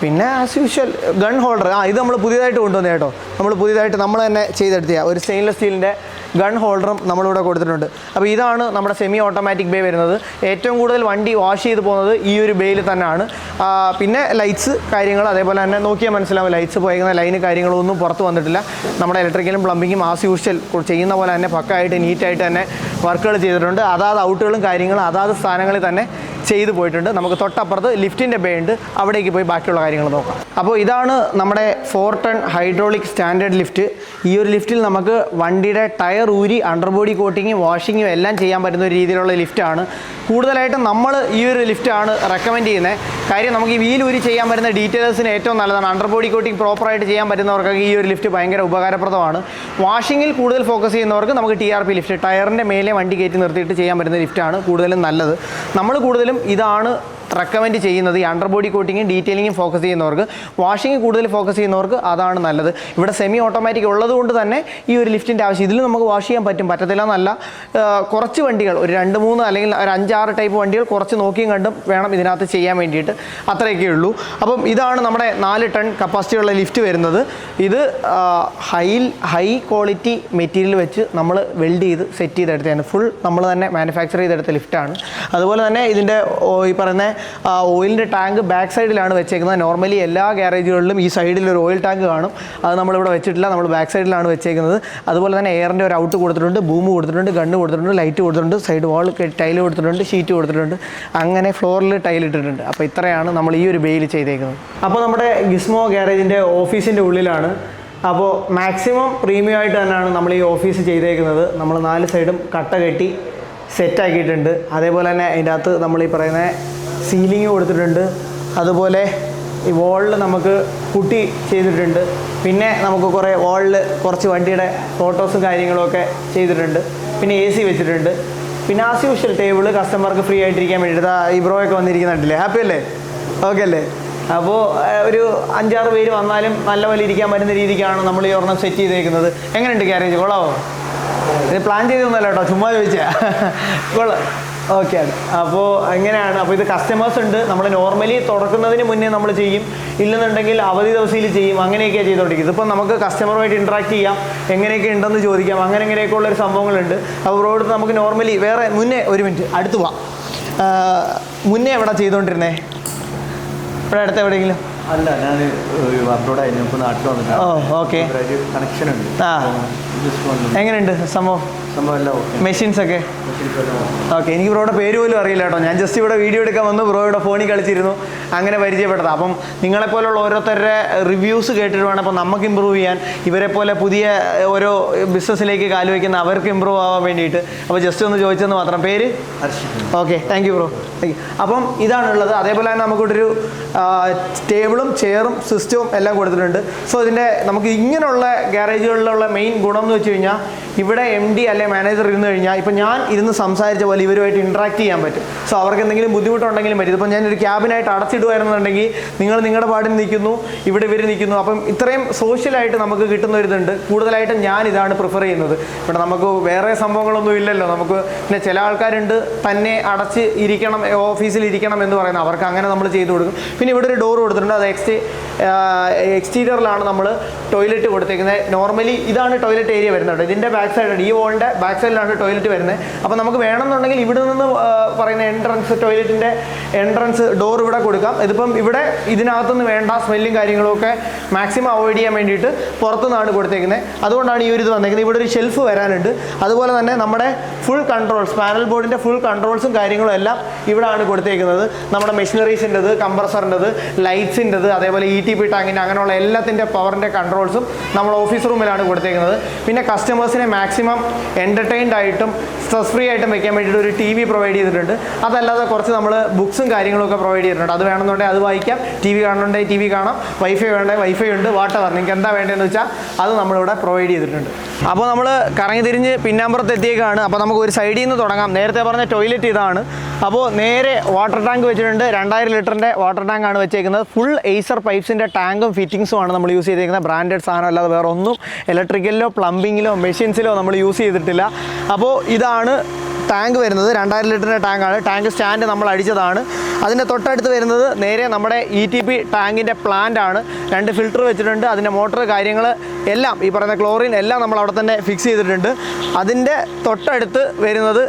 [SPEAKER 1] പിന്നെ ആസ് യൂഷ്വൽ ഗൺ ഹോൾഡർ ആ ഇത് നമ്മൾ പുതിയതായിട്ട് കൊണ്ടുവന്നു കേട്ടോ. നമ്മൾ പുതിയതായിട്ട് നമ്മൾ തന്നെ ചെയ്തെടുത്തിയ. ഒരു സ്റ്റെയിൻലെസ് സ്റ്റീലിന്റെ ഗൺ ഹോൾഡറും നമ്മളിവിടെ കൊടുത്തിട്ടുണ്ട്. അപ്പോൾ ഇതാണ് നമ്മുടെ സെമി ഓട്ടോമാറ്റിക് ബേ വരുന്നത്. ഏറ്റവും കൂടുതൽ വണ്ടി വാഷ് ചെയ്ത് പോകുന്നത് ഈ ഒരു ബേയിൽ തന്നെയാണ്. പിന്നെ ലൈറ്റ്സ് കാര്യങ്ങൾ അതേപോലെ തന്നെ നോക്കിയാൽ മനസ്സിലാവും. ലൈറ്റ്സ് പോയേക്കുന്ന ലൈന് കാര്യങ്ങളൊന്നും പുറത്ത് വന്നിട്ടില്ല. നമ്മുടെ ഇലക്ട്രിക്കലും പ്ലംബിങ്ങും ആസ് യൂഷ്വൽ ചെയ്യുന്ന പോലെ തന്നെ പക്കായിട്ട് നീറ്റായിട്ട് തന്നെ വർക്കുകൾ ചെയ്തിട്ടുണ്ട്. അതാത് ഔട്ടുകളും കാര്യങ്ങളും അതാത് സ്ഥാനങ്ങളിൽ തന്നെ ചെയ്തു പോയിട്ടുണ്ട്. നമുക്ക് തൊട്ടപ്പുറത്ത് ലിഫ്റ്റിന്റെ ബേ ഉണ്ട് അവിടേക്ക് പോയി ബാക്കിയുള്ള കാര്യങ്ങൾ നോക്കാം. അപ്പോൾ ഇതാണ് നമ്മുടെ four ton hydraulic standard lift. ഈ ഒരു ലിഫ്റ്റിൽ നമുക്ക് വണ്ടിയുടെ ടയർ ഊരി അണ്ടർബോഡി കോട്ടിങ്ങും വാഷിങ്ങും എല്ലാം ചെയ്യാൻ പറ്റുന്ന ഒരു രീതിയിലുള്ള ലിഫ്റ്റാണ്. കൂടുതലായിട്ടും നമ്മൾ ഈ ഒരു ലിഫ്റ്റാണ് റെക്കമെൻഡ് ചെയ്യുന്നത് കാര്യം നമുക്ക് ഈ വീൽ ഊരി ചെയ്യാൻ പറ്റുന്ന ഡീറ്റെയിൽസിന് ഏറ്റവും നല്ലതാണ്. അണ്ടർബോഡി കോട്ടിങ് പ്രോപ്പറായിട്ട് ചെയ്യാൻ പറ്റുന്നവർക്കൊക്കെ ഈ ഒരു ലിഫ്റ്റ് ഭയങ്കര ഉപകാരപ്രദമാണ്. വാഷിങ്ങിൽ കൂടുതൽ ഫോക്കസ് ചെയ്യുന്നവർക്ക് നമുക്ക് ടി ആർ പി ലിഫ്റ്റ് ടയറിന്റെ മേലെ വണ്ടി കയറ്റി നിർത്തിയിട്ട് ചെയ്യാൻ പറ്റുന്ന ലിഫ്റ്റാണ് കൂടുതലും നല്ലത്. നമ്മൾ കൂടുതലും ഇതാണ് റെക്കമെൻഡ് ചെയ്യുന്നത് ഈ അണ്ടർ ബോഡി കോട്ടിങ്ങും ഡീറ്റെയിലിങ്ങും ഫോക്കസ് ചെയ്യുന്നവർക്ക്. വാഷിംഗ് കൂടുതൽ ഫോക്കസ് ചെയ്യുന്നവർക്ക് അതാണ് നല്ലത്. ഇവിടെ സെമി ഓട്ടോമാറ്റിക് ഉള്ളത് കൊണ്ട് തന്നെ ഈ ഒരു ലിഫ്റ്റിന്റെ ആവശ്യം. ഇതിൽ നമുക്ക് വാഷ് ചെയ്യാൻ പറ്റും. പറ്റത്തില്ല എന്നല്ല. കുറച്ച് വണ്ടികൾ ഒരു രണ്ട് മൂന്ന് അല്ലെങ്കിൽ ഒരു അഞ്ചാറ് ടൈപ്പ് വണ്ടികൾ കുറച്ച് നോക്കിയും കണ്ടും വേണം ഇതിനകത്ത് ചെയ്യാൻ വേണ്ടിയിട്ട്. അത്രയൊക്കെ ഉള്ളൂ. അപ്പം ഇതാണ് നമ്മുടെ നാല് ടൺ കപ്പാസിറ്റി ഉള്ള ലിഫ്റ്റ് വരുന്നത്. ഇത് ഹൈ ഹൈ ക്വാളിറ്റി മെറ്റീരിയൽ വെച്ച് നമ്മൾ വെൽഡ് ചെയ്ത് സെറ്റ് ചെയ്തെടുത്തതാണ്. ഫുൾ നമ്മൾ തന്നെ മാനുഫാക്ചർ ചെയ്തെടുത്ത ലിഫ്റ്റാണ് അതുപോലെ തന്നെ ഇതിന്റെ ഈ പറയുന്ന ഓയിലിന്റെ ടാങ്ക് ബാക്ക് സൈഡിലാണ് വെച്ചേക്കുന്നത്. നോർമലി എല്ലാ ഗ്യാരേജുകളിലും ഈ സൈഡിൽ ഒരു ഓയിൽ ടാങ്ക് കാണും. അത് നമ്മളിവിടെ വെച്ചിട്ടില്ല നമ്മൾ ബാക്ക് സൈഡിലാണ് വെച്ചേക്കുന്നത്. അതുപോലെ തന്നെ എയറിന്റെ ഒരു ഔട്ട് കൊടുത്തിട്ടുണ്ട് ബൂം കൊടുത്തിട്ടുണ്ട് ഗണ്ണ് കൊടുത്തിട്ടുണ്ട് ലൈറ്റ് കൊടുത്തിട്ടുണ്ട് സൈഡ് വാൾ ടൈൽ കൊടുത്തിട്ടുണ്ട് ഷീറ്റ് കൊടുത്തിട്ടുണ്ട്. അങ്ങനെ ഫ്ലോറിൽ ടൈൽ ഇട്ടിട്ടുണ്ട്. അപ്പോൾ ഇത്രയാണ് നമ്മൾ ഈ ഒരു ബെയിൽ ചെയ്തേക്കുന്നത്. അപ്പോൾ നമ്മുടെ ഗിസ്മോ ഗ്യാരേജിന്റെ ഓഫീസിന്റെ ഉള്ളിലാണ്. അപ്പോൾ മാക്സിമം പ്രീമിയം ആയിട്ട് തന്നെയാണ് നമ്മൾ ഈ ഓഫീസ് ചെയ്തേക്കുന്നത്. നമ്മൾ നാല് സൈഡും കട്ട കെട്ടി സെറ്റാക്കിയിട്ടുണ്ട് അതേപോലെ തന്നെ അതിന്റെ അകത്ത് നമ്മൾ ഈ പറയുന്ന സീലിംഗ് കൊടുത്തിട്ടുണ്ട്. അതുപോലെ ഈ വാളിൽ നമുക്ക് കുട്ടി ചെയ്തിട്ടുണ്ട്. പിന്നെ നമുക്ക് കുറേ വാളിൽ കുറച്ച് വണ്ടിയുടെ ഫോട്ടോസും കാര്യങ്ങളൊക്കെ ചെയ്തിട്ടുണ്ട്. പിന്നെ എ സി വെച്ചിട്ടുണ്ട്. പിന്നെ ആസ് യൂഷ്വൽ ടേബിൾ കസ്റ്റമർക്ക് ഫ്രീ ആയിട്ടിരിക്കാൻ വേണ്ടിയിട്ട് ഈ ബ്രോ ഒക്കെ വന്നിരിക്കുന്നുണ്ടല്ലേ? ഹാപ്പി അല്ലേ? ഓക്കെ അല്ലേ? അപ്പോൾ ഒരു അഞ്ചാറ് പേര് വന്നാലും നല്ല പോലെ ഇരിക്കാൻ പറ്റുന്ന രീതിക്കാണ് നമ്മൾ ഈ ഒരെണ്ണം സെറ്റ് ചെയ്തേക്കുന്നത്. എങ്ങനെയുണ്ട് ക്യാരേജ് കൊള്ളാവോ? ഇത് പ്ലാൻ ചെയ്തൊന്നുമല്ല കേട്ടോ ചുമ്മാ ചോദിച്ചാ കൊള്ളാം. ഓക്കെ. അപ്പോൾ എങ്ങനെയാണ് അപ്പോൾ ഇത് കസ്റ്റമേഴ്സ് ഉണ്ട്. നമ്മൾ നോർമലി തുടക്കുന്നതിന് മുന്നേ നമ്മൾ ചെയ്യും. ഇല്ലെന്നുണ്ടെങ്കിൽ അവധി ദിവസത്തിൽ ചെയ്യും. അങ്ങനെയൊക്കെയാണ് ചെയ്തുകൊണ്ടിരിക്കുന്നത് ഇതിപ്പോൾ നമുക്ക് കസ്റ്റമറുമായിട്ട് ഇൻട്രാക്ട് ചെയ്യാം. എങ്ങനെയൊക്കെ ഉണ്ടെന്ന് ചോദിക്കാം. അങ്ങനെ ഇങ്ങനെയൊക്കെ ഉള്ളൊരു സംഭവങ്ങളുണ്ട്. അപ്പോൾ റോഡ് നമുക്ക് നോർമലി വേറെ മുന്നേ ഒരു മിനിറ്റ് അടുത്ത് പോവാം. മുന്നേ എവിടെ ചെയ്തുകൊണ്ടിരുന്നേ ഇവിടെ അടുത്ത് എവിടെയെങ്കിലും?
[SPEAKER 2] അല്ല ഞാൻ അബ്രോഡായിരുന്നു ഇപ്പോൾ നാട്ടിൽ വന്നിട്ടുണ്ട്
[SPEAKER 1] ഓ ഓക്കെ.
[SPEAKER 2] കണക്ഷൻ ഉണ്ട്.
[SPEAKER 1] ആ. എങ്ങനെയുണ്ട് സംഭവം? മെഷീൻസ് ഒക്കെ? ഓക്കെ എനിക്ക് ബ്രോയുടെ പേര് പോലും അറിയില്ല കേട്ടോ. ഞാൻ ജസ്റ്റ് ഇവിടെ വീഡിയോ എടുക്കാൻ വന്നു. ബ്രോയുടെ ഫോണിൽ കളിച്ചിരുന്നു. അങ്ങനെ പരിചയപ്പെട്ടത്. അപ്പം നിങ്ങളെപ്പോലുള്ള ഓരോരുത്തരുടെ റിവ്യൂസ് കേട്ടിട്ട് വേണം അപ്പോൾ നമുക്ക് ഇമ്പ്രൂവ് ചെയ്യാൻ ഇവരെ പോലെ പുതിയ ഓരോ ബിസിനസ്സിലേക്ക് കാലുവയ്ക്കുന്ന അവർക്ക് ഇമ്പ്രൂവ് ആവാൻ വേണ്ടിയിട്ട്. അപ്പോൾ ജസ്റ്റ് ഒന്ന് ചോദിച്ചെന്ന് മാത്രം. പേര്? Okay thank you bro. Thank you അപ്പം ഇതാണുള്ളത്. അതേപോലെ തന്നെ നമുക്കിവിടൊരു ടേബിളും ചെയറും സിസ്റ്റവും എല്ലാം കൊടുത്തിട്ടുണ്ട്. സോ ഇതിന്റെ നമുക്ക് ഇങ്ങനെയുള്ള ഗ്യാരേജുകളിലുള്ള മെയിൻ ഗുണം എന്ന് വെച്ച് കഴിഞ്ഞാൽ ഇവിടെ എം ഡി അല്ലെ മാനേജർ ഇരുന്ന് കഴിഞ്ഞാൽ ഇപ്പം ഞാൻ ഇരുന്ന് സംസാരിച്ച പോലെ ഇവരുമായിട്ട് ഇൻട്രാക്ട് ചെയ്യാൻ പറ്റും. സോ അവർക്ക് എന്തെങ്കിലും ബുദ്ധിമുട്ടുണ്ടെങ്കിലും പറ്റും. ഇപ്പം ഞാനൊരു ക്യാബിനായിട്ട് അടച്ചിടുവായിരുന്നുണ്ടെങ്കിൽ നിങ്ങൾ നിങ്ങളുടെ പാടിൽ നിൽക്കുന്നു ഇവിടെ ഇവർ നിൽക്കുന്നു. അപ്പം ഇത്രയും സോഷ്യലായിട്ട് നമുക്ക് കിട്ടുന്ന ഒരു ഇതുണ്ട്. കൂടുതലായിട്ടും ഞാൻ ഇതാണ് പ്രിഫർ ചെയ്യുന്നത്. ഇവിടെ നമുക്ക് വേറെ സംഭവങ്ങളൊന്നും ഇല്ലല്ലോ. നമുക്ക് പിന്നെ ചില ആൾക്കാരുണ്ട് തന്നെ അടച്ച് ഇരിക്കണം ഓഫീസിൽ ഇരിക്കണം എന്ന് പറയുന്നത് അവർക്ക് അങ്ങനെ നമ്മൾ ചെയ്തു കൊടുക്കും. പിന്നെ ഇവിടെ ഒരു ഡോർ കൊടുത്തിട്ടുണ്ട്. അത് എക്സ്റ്റീ എക്സ്റ്റീരിയറിലാണ് നമ്മൾ ടോയ്ലറ്റ് കൊടുത്തേക്കുന്നത്. നോർമലി ഇതാണ് ടോയ്ലറ്റ് ഏരിയ വരുന്നത് ഇതിന്റെ ബാക്ക് സൈഡാണ് ഈ വോളിന്റെ ബാക്ക് സൈഡിലാണ് ടോയ്ലറ്റ് വരുന്നത് അപ്പോൾ നമുക്ക് വേണമെന്നുണ്ടെങ്കിൽ ഇവിടെ നിന്ന് പറയുന്ന എൻട്രൻസ് ടോയ്ലറ്റിന്റെ എൻട്രൻസ് ഡോർ ഇവിടെ കൊടുക്കാം. ഇതിപ്പം ഇവിടെ ഇതിനകത്തുനിന്ന് വേണ്ട സ്മെല്ലും കാര്യങ്ങളൊക്കെ മാക്സിമം അവോയ്ഡ് ചെയ്യാൻ വേണ്ടിയിട്ട് പുറത്തുനിന്നാണ് കൊടുത്തേക്കുന്നത് അതുകൊണ്ടാണ് ഈ ഒരു ഇത് വന്നേക്കുന്നത് ഇവിടെ ഒരു ഷെൽഫ് വരാനുണ്ട്. അതുപോലെ തന്നെ നമ്മുടെ ഫുൾ കൺട്രോൾസ് പാനൽ ബോർഡിന്റെ ഫുൾ കൺട്രോൾസും കാര്യങ്ങളും എല്ലാം ഇവിടെയാണ് കൊടുത്തേക്കുന്നത്. നമ്മുടെ മെഷീനറീസിന്റെത് കംപ്രസറിന്റെത് ലൈറ്റ്സിന്റെത് അതേപോലെ ഇ ടി പി ടാങ്കിന്റെ അങ്ങനെയുള്ള എല്ലാത്തിന്റെ പവറിന്റെ കൺട്രോൾസും നമ്മൾ ഓഫീസ് റൂമിലാണ് കൊടുത്തേക്കുന്നത്. പിന്നെ കസ്റ്റമേഴ്സിനെ മാക്സിമം എന്റർടൈൻഡ് ആയിട്ടും സ്ട്രെസ് ഫ്രീ ആയിട്ടും വെക്കാൻ വേണ്ടിയിട്ട് ഒരു ടി വി പ്രൊവൈഡ് ചെയ്തിട്ടുണ്ട്. അതല്ലാതെ കുറച്ച് നമ്മൾ ബുക്സും കാര്യങ്ങളൊക്കെ പ്രൊവൈഡ് ചെയ്തിട്ടുണ്ട്. അത് വേണമെന്നുണ്ടെങ്കിൽ അത് വായിക്കാം. ടി വി കാണണമെങ്കിൽ ടി വി കാണാം. വൈഫൈ വേണ്ടേ വൈഫൈ ഉണ്ട്. വാട്ടവർ നിങ്ങൾക്ക് എന്താ വേണ്ടതെന്ന് വെച്ചാൽ അത് നമ്മളിവിടെ പ്രൊവൈഡ് ചെയ്തിട്ടുണ്ട്. അപ്പോൾ നമ്മൾ കറങ്ങി തിരിഞ്ഞ് പിന്നാമ്പുറത്ത് എത്തിയേക്കാണ്. അപ്പോൾ നമുക്ക് ഒരു സൈഡിൽ നിന്ന് തുടങ്ങാം. നേരത്തെ പറഞ്ഞ ടോയ്ലറ്റ് ഇതാണ്. അപ്പോൾ നേരെ വാട്ടർ ടാങ്ക് വെച്ചിട്ടുണ്ട്. രണ്ടായിരം ലിറ്ററിന്റെ വാട്ടർ ടാങ്ക് ആണ് വെച്ചേക്കുന്നത്. ഫുൾ എയ്സർ പൈപ്പ്സിന്റെ ടാങ്കും ഫിറ്റിങ്സും ആണ് നമ്മൾ യൂസ് ചെയ്തേക്കുന്നത്. ബ്രാൻഡഡ് സാധനം അല്ലാതെ വേറെ ഒന്നും ഇലക്ട്രിക്കലിലോ പ്ലംബിങ്ങിലോ മെഷീൻസിലോ നമ്മൾ യൂസ് ചെയ്തിട്ടില്ല. അപ്പോൾ ഇതാണ് ടാങ്ക് വരുന്നത് രണ്ടായിരം ലിറ്ററിന്റെ ടാങ്കാണ്. ടാങ്ക് സ്റ്റാൻഡ് നമ്മൾ അടിച്ചതാണ്. അതിന്റെ തൊട്ടടുത്ത് വരുന്നത് നേരെ നമ്മുടെ ഇ ടി പി ടാങ്കിന്റെ ആണ്. രണ്ട് ഫിൽറ്റർ വെച്ചിട്ടുണ്ട്. അതിന്റെ മോട്ടർ കാര്യങ്ങൾ എല്ലാം ഈ പറയുന്ന ക്ലോറിൻ എല്ലാം നമ്മൾ അവിടെ തന്നെ ഫിക്സ് ചെയ്തിട്ടുണ്ട്. അതിന്റെ തൊട്ടടുത്ത് വരുന്നത്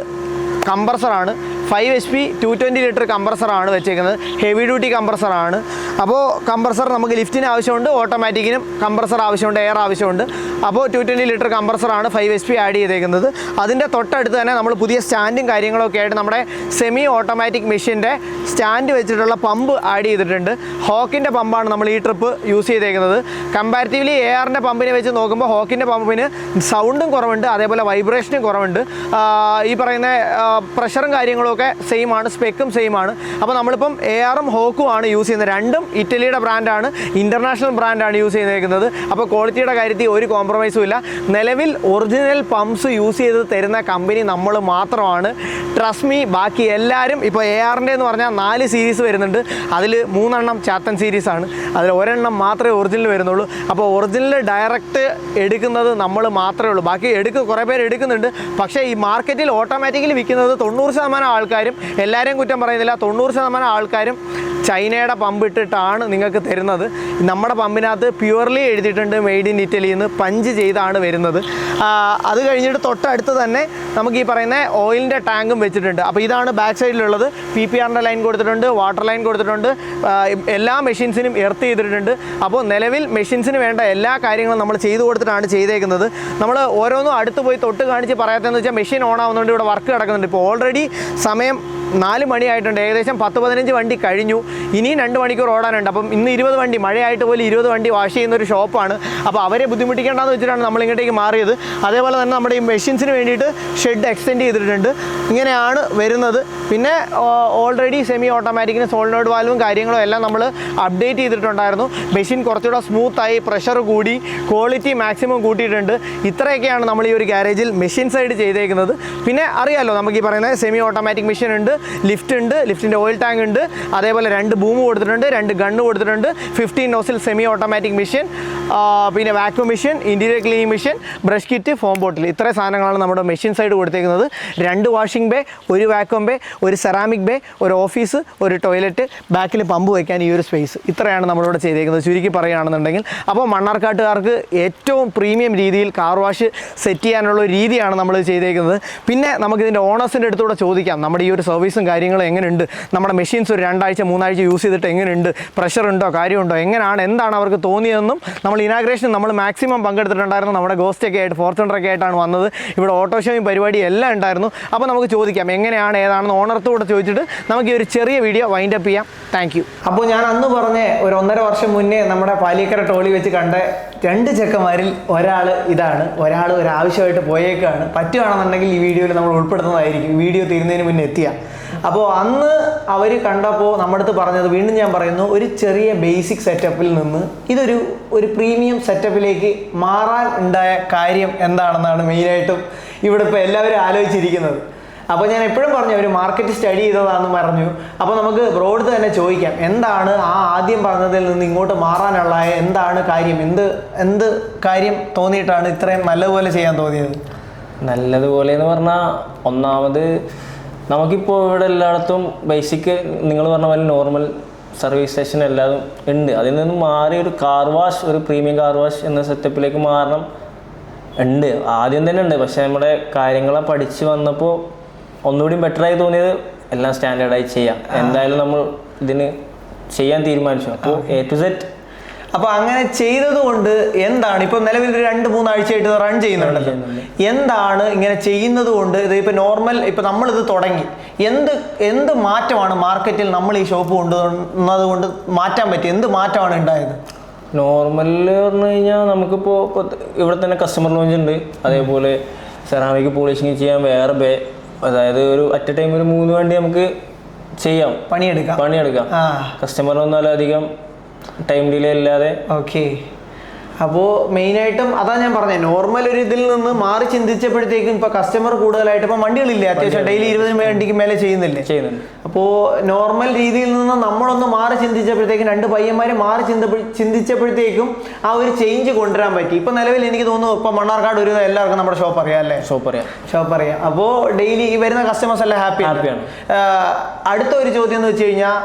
[SPEAKER 1] കംപ്രസറാണ് five H P two twenty litre കംപ്രസറാണ് വെച്ചേക്കുന്നത്. ഹെവി ഡ്യൂട്ടി കംപ്രസറാണ് അപ്പോൾ കംപ്രസർ നമുക്ക് ലിഫ്റ്റിന് ആവശ്യമുണ്ട് ഓട്ടോമാറ്റിക്കിനും കംപ്രസർ ആവശ്യമുണ്ട് എയർ ആവശ്യമുണ്ട്. അപ്പോൾ ടു ട്വന്റി ലിറ്റർ കംപ്രസറാണ് ഫൈവ് എച്ച് പി ആഡ് ചെയ്തേക്കുന്നത്. അതിന്റെ തൊട്ടടുത്ത് തന്നെ നമ്മൾ പുതിയ സ്റ്റാൻഡും കാര്യങ്ങളൊക്കെ ആയിട്ട് നമ്മുടെ സെമി ഓട്ടോമാറ്റിക് മെഷീന്റെ സ്റ്റാൻഡ് വെച്ചിട്ടുള്ള പമ്പ് ആഡ് ചെയ്തിട്ടുണ്ട്. ഹോക്കിന്റെ പമ്പാണ് നമ്മൾ ഈ ട്രിപ്പ് യൂസ് ചെയ്തേക്കുന്നത്. കമ്പാരിറ്റീവ്ലി എ ആറിന്റെ പമ്പിനെ വെച്ച് നോക്കുമ്പോൾ ഹോക്കിന്റെ പമ്പിന് സൗണ്ടും കുറവുണ്ട് അതേപോലെ വൈബ്രേഷനും കുറവുണ്ട്. ഈ പറയുന്ന പ്രഷറും കാര്യങ്ങളും ഒക്കെ സെയിം ആണ് സ്പെക്കും സെയിം ആണ്. അപ്പോൾ നമ്മളിപ്പം എ ആറും ഹോക്കും ആണ് യൂസ് ചെയ്യുന്നത്. രണ്ടും ഇറ്റലിയുടെ ബ്രാൻഡാണ് ഇന്റർനാഷണൽ ബ്രാൻഡാണ് യൂസ് ചെയ്തേക്കുന്നത്. അപ്പോൾ ക്വാളിറ്റിയുടെ കാര്യത്തിൽ ഒരു കോംപ്രമൈസും ഇല്ല. നിലവിൽ ഒറിജിനൽ പമ്പ്സ് യൂസ് ചെയ്ത് തരുന്ന കമ്പനി നമ്മൾ മാത്രമാണ്. ട്രസ്മി ബാക്കി എല്ലാവരും ഇപ്പോൾ എ ആറിന്റെ എന്ന് പറഞ്ഞാൽ നാല് സീരീസ് വരുന്നുണ്ട്. അതിൽ മൂന്നെണ്ണം ചാത്തൻ ആണ്. അതിൽ ഒരെണ്ണം മാത്രമേ ഒറിജിനൽ വരുന്നുള്ളൂ. അപ്പോൾ ഒറിജിനൽ ഡയറക്റ്റ് എടുക്കുന്നത് നമ്മൾ മാത്രമേ ഉള്ളൂ. ബാക്കി എടുക്കും കുറേ പേര് എടുക്കുന്നുണ്ട്. പക്ഷേ ഈ മാർക്കറ്റിൽ ഓട്ടോമാറ്റിക്കലി വിൽക്കുന്നത് തൊണ്ണൂറ് ശതമാനം ആൾക്കാരും എല്ലാവരെയും കുറ്റം പറയുന്നില്ല. തൊണ്ണൂറ് ശതമാനം ആൾക്കാരും ചൈനയുടെ പമ്പ് ഇട്ടിട്ടാണ് നിങ്ങൾക്ക് തരുന്നത്. നമ്മുടെ പമ്പിനകത്ത് പ്യുവർലി എഴുതിയിട്ടുണ്ട് മെയ്ഡ് ഇൻ ഇറ്റലി എന്ന് പഞ്ച് ചെയ്താണ് വരുന്നത്. അത് കഴിഞ്ഞിട്ട് തൊട്ടടുത്ത് തന്നെ നമുക്ക് ഈ പറയുന്ന ഓയിലിന്റെ ടാങ്കും വെച്ചിട്ടുണ്ട്. അപ്പോൾ ഇതാണ് ബാക്ക് സൈഡിലുള്ളത്. പി പി ആറിന്റെ ലൈൻ കൊടുത്തിട്ടുണ്ട് വാട്ടർ ലൈൻ കൊടുത്തിട്ടുണ്ട് എല്ലാ മെഷീൻസിനും എർത്ത് ചെയ്തിട്ടുണ്ട്. അപ്പോൾ നിലവിൽ മെഷീൻസിന് വേണ്ട എല്ലാ കാര്യങ്ങളും നമ്മൾ ചെയ്തു കൊടുത്തിട്ടാണ് ചെയ്തേക്കുന്നത്. നമ്മൾ ഓരോന്നും അടുത്ത് പോയി തൊട്ട് കാണിച്ച് പറയാത്തതെന്ന് വെച്ചാൽ മെഷീൻ ഓൺ ആവുന്നതുകൊണ്ട് ഇവിടെ വർക്ക് കിടക്കുന്നുണ്ട് ഇപ്പോൾ ഓൾറെഡി സമയം നാല് മണിയായിട്ടുണ്ട്. ഏകദേശം പത്ത് പതിനഞ്ച് വണ്ടി കഴിഞ്ഞു. ഇനിയും രണ്ട് മണിക്കൂർ ഓടാനുണ്ട്. അപ്പം ഇന്ന് ഇരുപത് വണ്ടി മഴയായിട്ട് പോലും ഇരുപത് വണ്ടി വാഷ് ചെയ്യുന്ന ഒരു ഷോപ്പാണ്. അപ്പോൾ അവരെ ബുദ്ധിമുട്ടിക്കേണ്ടെന്ന് വെച്ചിട്ടാണ് നമ്മൾ ഇങ്ങോട്ടേക്ക് മാറിയത്. അതേപോലെ തന്നെ നമ്മുടെ ഈ മെഷീൻസിന് വേണ്ടിയിട്ട് ഷെഡ് എക്സ്റ്റെൻഡ് ചെയ്തിട്ടുണ്ട്. ഇങ്ങനെയാണ് വരുന്നത്. പിന്നെ ഓൾറെഡി സെമി ഓട്ടോമാറ്റിക്കിന് സോളിനോഡ് വാൽവും കാര്യങ്ങളും എല്ലാം നമ്മൾ അപ്ഡേറ്റ് ചെയ്തിട്ടുണ്ടായിരുന്നു. മെഷീൻ കുറച്ചുകൂടെ സ്മൂത്തായി പ്രഷർ കൂടി ക്വാളിറ്റി മാക്സിമം കൂട്ടിയിട്ടുണ്ട്. ഇത്രയൊക്കെയാണ് നമ്മൾ ഈ ഒരു ഗ്യാരേജിൽ മെഷീൻ സൈഡ് ചെയ്തേക്കുന്നത്. പിന്നെ അറിയാമല്ലോ നമുക്ക് ഈ പറയുന്ന സെമി ഓട്ടോമാറ്റിക് മെഷീൻ ഉണ്ട് ലിഫ്റ്റ് ഉണ്ട് ലിഫ്റ്റിന്റെ ഓയിൽ ടാങ്ക് ഉണ്ട് അതേപോലെ രണ്ട് ബൂം കൊടുത്തിട്ടുണ്ട് രണ്ട് ഗണ്ണ് കൊടുത്തിട്ടുണ്ട് fifteen nozzle semi automatic machine പിന്നെ vacuum machine interior cleaning machine brush kit foam bottle ഇത്രയും സാധനങ്ങളാണ് നമ്മുടെ മെഷീൻ സൈഡ് കൊടുത്തേക്കുന്നത്. രണ്ട് വാഷിംഗ് ബേ ഒരു വാക്യൂം ബേ ഒരു സെറാമിക് ബേ ഒരു ഓഫീസ് ഒരു ടോയ്ലറ്റ് ബാക്കിൽ പമ്പ് വയ്ക്കാൻ ഈ ഒരു സ്പേസ് ഇത്രയാണ് നമ്മളിവിടെ ചെയ്തേക്കുന്നത്. ചുരുക്കി പറയുകയാണെന്നുണ്ടെങ്കിൽ അപ്പോൾ മണ്ണാർക്കാട്ടുകാർക്ക് ഏറ്റവും പ്രീമിയം രീതിയിൽ കാർ വാഷ് സെറ്റ് ചെയ്യാനുള്ള രീതിയാണ് നമ്മൾ ചെയ്തേക്കുന്നത്. പിന്നെ നമുക്കിതിന്റെ ഓണേഴ്സിന്റെ അടുത്തൂടെ ചോദിക്കാം. നമ്മുടെ ഈ ഒരു സർവീസും കാര്യങ്ങളും എങ്ങനെയുണ്ട് നമ്മുടെ മെഷീൻസ് ഒരു രണ്ടാഴ്ച മൂന്നാഴ്ച യൂസ് ചെയ്തിട്ട് എങ്ങനെയുണ്ട് പ്രഷർ ഉണ്ടോ? കാര്യമുണ്ടോ? എങ്ങനെയാണ് എന്താണ് അവർക്ക് തോന്നിയതെന്നും നമ്മൾ ഇനാഗ്രേഷൻ നമ്മൾ മാക്സിമം പങ്കെടുത്തിട്ടുണ്ടായിരുന്നു നമ്മുടെ ഗോസ്റ്റൊക്കെ ആയിട്ട് ഫോർച്യൂണറൊക്കെ ആയിട്ടാണ് വന്നത്. ഇവിടെ ഓട്ടോ ഷോയും പരിപാടി എല്ലാം ഉണ്ടായിരുന്നു. അപ്പോൾ നമുക്ക് ചോദിക്കാം എങ്ങനെയാണ് ഏതാണെന്ന് ഓണർത്തോടെ ചോദിച്ചിട്ട് നമുക്ക് ഈ ഒരു ചെറിയ വീഡിയോ വൈൻഡപ്പ് ചെയ്യാം. താങ്ക് യു അപ്പോൾ ഞാൻ അന്ന് പറഞ്ഞ ഒരു ഒന്നര വർഷം മുന്നേ നമ്മുടെ പാലിക്കര ടോളി വെച്ച് കണ്ട രണ്ട് ചെക്കന്മാരിൽ ഒരാൾ ഇതാണ്. ഒരാൾ ഒരു ആവശ്യമായിട്ട് പോയേക്കാണ്. പറ്റുകയാണെന്നുണ്ടെങ്കിൽ ഈ വീഡിയോയിൽ നമ്മൾ ഉൾപ്പെടുത്തുന്നതായിരിക്കും. വീഡിയോ തീരുന്നതിന് മുന്നേ എത്തിയ. അപ്പോൾ അന്ന് അവർ കണ്ടപ്പോൾ നമ്മുടെ അടുത്ത് പറഞ്ഞത് വീണ്ടും ഞാൻ പറയുന്നു ഒരു ചെറിയ ബേസിക് സെറ്റപ്പിൽ നിന്ന് ഇതൊരു ഒരു പ്രീമിയം സെറ്റപ്പിലേക്ക് മാറാൻ ഉണ്ടായ കാര്യം എന്താണെന്നാണ് മെയിനായിട്ടും ഇവിടെ ഇപ്പോൾ എല്ലാവരും ആലോചിച്ചിരിക്കുന്നത്. അപ്പോൾ ഞാൻ എപ്പോഴും പറഞ്ഞു ഒരു മാർക്കറ്റ് സ്റ്റഡി ചെയ്തതാണെന്ന് പറഞ്ഞു. അപ്പോൾ നമുക്ക് ബ്രോഡ് തന്നെ ചോദിക്കാം എന്താണ് ആ ആദ്യം പറഞ്ഞതിൽ നിന്ന് ഇങ്ങോട്ട് മാറാനുള്ള എന്താണ് കാര്യം? എന്ത് എന്ത് കാര്യം തോന്നിയിട്ടാണ് ഇത്രയും നല്ലതുപോലെ ചെയ്യാൻ തോന്നിയത്?
[SPEAKER 3] നല്ലതുപോലെ എന്ന് പറഞ്ഞാൽ ഒന്നാമത് നമുക്കിപ്പോൾ ഇവിടെ എല്ലായിടത്തും ബേസിക് നിങ്ങൾ പറഞ്ഞ പോലെ നോർമൽ സർവീസ് സ്റ്റേഷൻ എല്ലാതും ഉണ്ട്. അതിൽ നിന്ന് മാറി ഒരു കാർ വാഷ് ഒരു പ്രീമിയം കാർ വാഷ് എന്ന സെറ്റപ്പിലേക്ക് മാറണം. ഉണ്ട്. ആദ്യം തന്നെ ഉണ്ട്. പക്ഷേ നമ്മുടെ കാര്യങ്ങളെ പഠിച്ച് വന്നപ്പോൾ ഒന്നുകൂടി ബെറ്റർ ആയി തോന്നിയത് എല്ലാം സ്റ്റാൻഡേർഡായി ചെയ്യാം. എന്തായാലും നമ്മൾ ഇതിന് ചെയ്യാൻ തീരുമാനിച്ചു. അപ്പോൾ എ ടു സെറ്റ്
[SPEAKER 1] അപ്പൊ അങ്ങനെ ചെയ്തതുകൊണ്ട് എന്താണ്? ഇപ്പൊ നിലവിൽ രണ്ട് മൂന്നാഴ്ചയായിട്ട് റൺ ചെയ്യുന്നുണ്ടല്ലോ. എന്താണ് ഇങ്ങനെ ചെയ്യുന്നത് കൊണ്ട് ഇത് ഇപ്പൊ നോർമൽ നമ്മൾ ഇത് തുടങ്ങി. എന്ത് എന്ത് മാറ്റമാണ് മാർക്കറ്റിൽ നമ്മൾ ഈ ഷോപ്പ് കൊണ്ടുവന്നത് കൊണ്ട് മാറ്റാൻ പറ്റി എന്ത് മാറ്റമാണ് ഉണ്ടായത്?
[SPEAKER 3] നോർമലിൽ പറഞ്ഞു കഴിഞ്ഞാൽ നമുക്കിപ്പോൾ ഇപ്പോൾ ഇവിടെ തന്നെ കസ്റ്റമർ ലോഞ്ച് ഉണ്ട്. അതേപോലെ സെറാമിക് പോളിഷിങ് ചെയ്യാൻ വേറെ അതായത് ഒരു അറ്റ് ടൈം ഒരു മൂന്ന് വണ്ടി നമുക്ക് ചെയ്യാം.
[SPEAKER 1] പണിയെടുക്കാം.
[SPEAKER 3] പണിയെടുക്കാം.
[SPEAKER 1] കസ്റ്റമർ
[SPEAKER 3] കസ്റ്റമറൊന്നും അധികം ടൈം ഡിലേ ഇല്ലാതെ.
[SPEAKER 1] ഓക്കെ. അപ്പോൾ മെയിനായിട്ടും അതാ ഞാൻ പറഞ്ഞത് നോർമൽ ഒരു ഇതിൽ നിന്ന് മാറി ചിന്തിച്ചപ്പോഴത്തേക്കും ഇപ്പോൾ കസ്റ്റമർ കൂടുതലായിട്ട് ഇപ്പോൾ വണ്ടികളില്ലേ? അത്യാവശ്യം ഡെയിലി ഇരുപത് വണ്ടിക്ക് മേലെ ചെയ്യുന്നില്ലേ?
[SPEAKER 3] ചെയ്യുന്നുണ്ട്.
[SPEAKER 1] അപ്പോൾ നോർമൽ രീതിയിൽ നിന്ന് നമ്മളൊന്ന് മാറി ചിന്തിച്ചപ്പോഴത്തേക്കും രണ്ട് പയ്യന്മാർ മാറി ചിന്ത ചിന്തിച്ചപ്പോഴത്തേക്കും ആ ഒരു ചേഞ്ച് കൊണ്ടുവരാൻ പറ്റി. ഇപ്പൊ നിലവിൽ എനിക്ക് തോന്നുന്നു ഇപ്പൊ മണ്ണാർക്കാട് ഒരു എല്ലാവർക്കും നമ്മുടെ ഷോപ്പ് അറിയാം അല്ലേ?
[SPEAKER 3] ഷോപ്പ് അറിയാം.
[SPEAKER 1] ഷോപ്പ് അറിയാം. അപ്പോ ഡെയിലി വരുന്ന കസ്റ്റമേഴ്സ് എല്ലാം ഹാപ്പി
[SPEAKER 3] Happy-ആണ്.
[SPEAKER 1] അടുത്ത ഒരു ചോദ്യം എന്ന് വെച്ച് കഴിഞ്ഞാൽ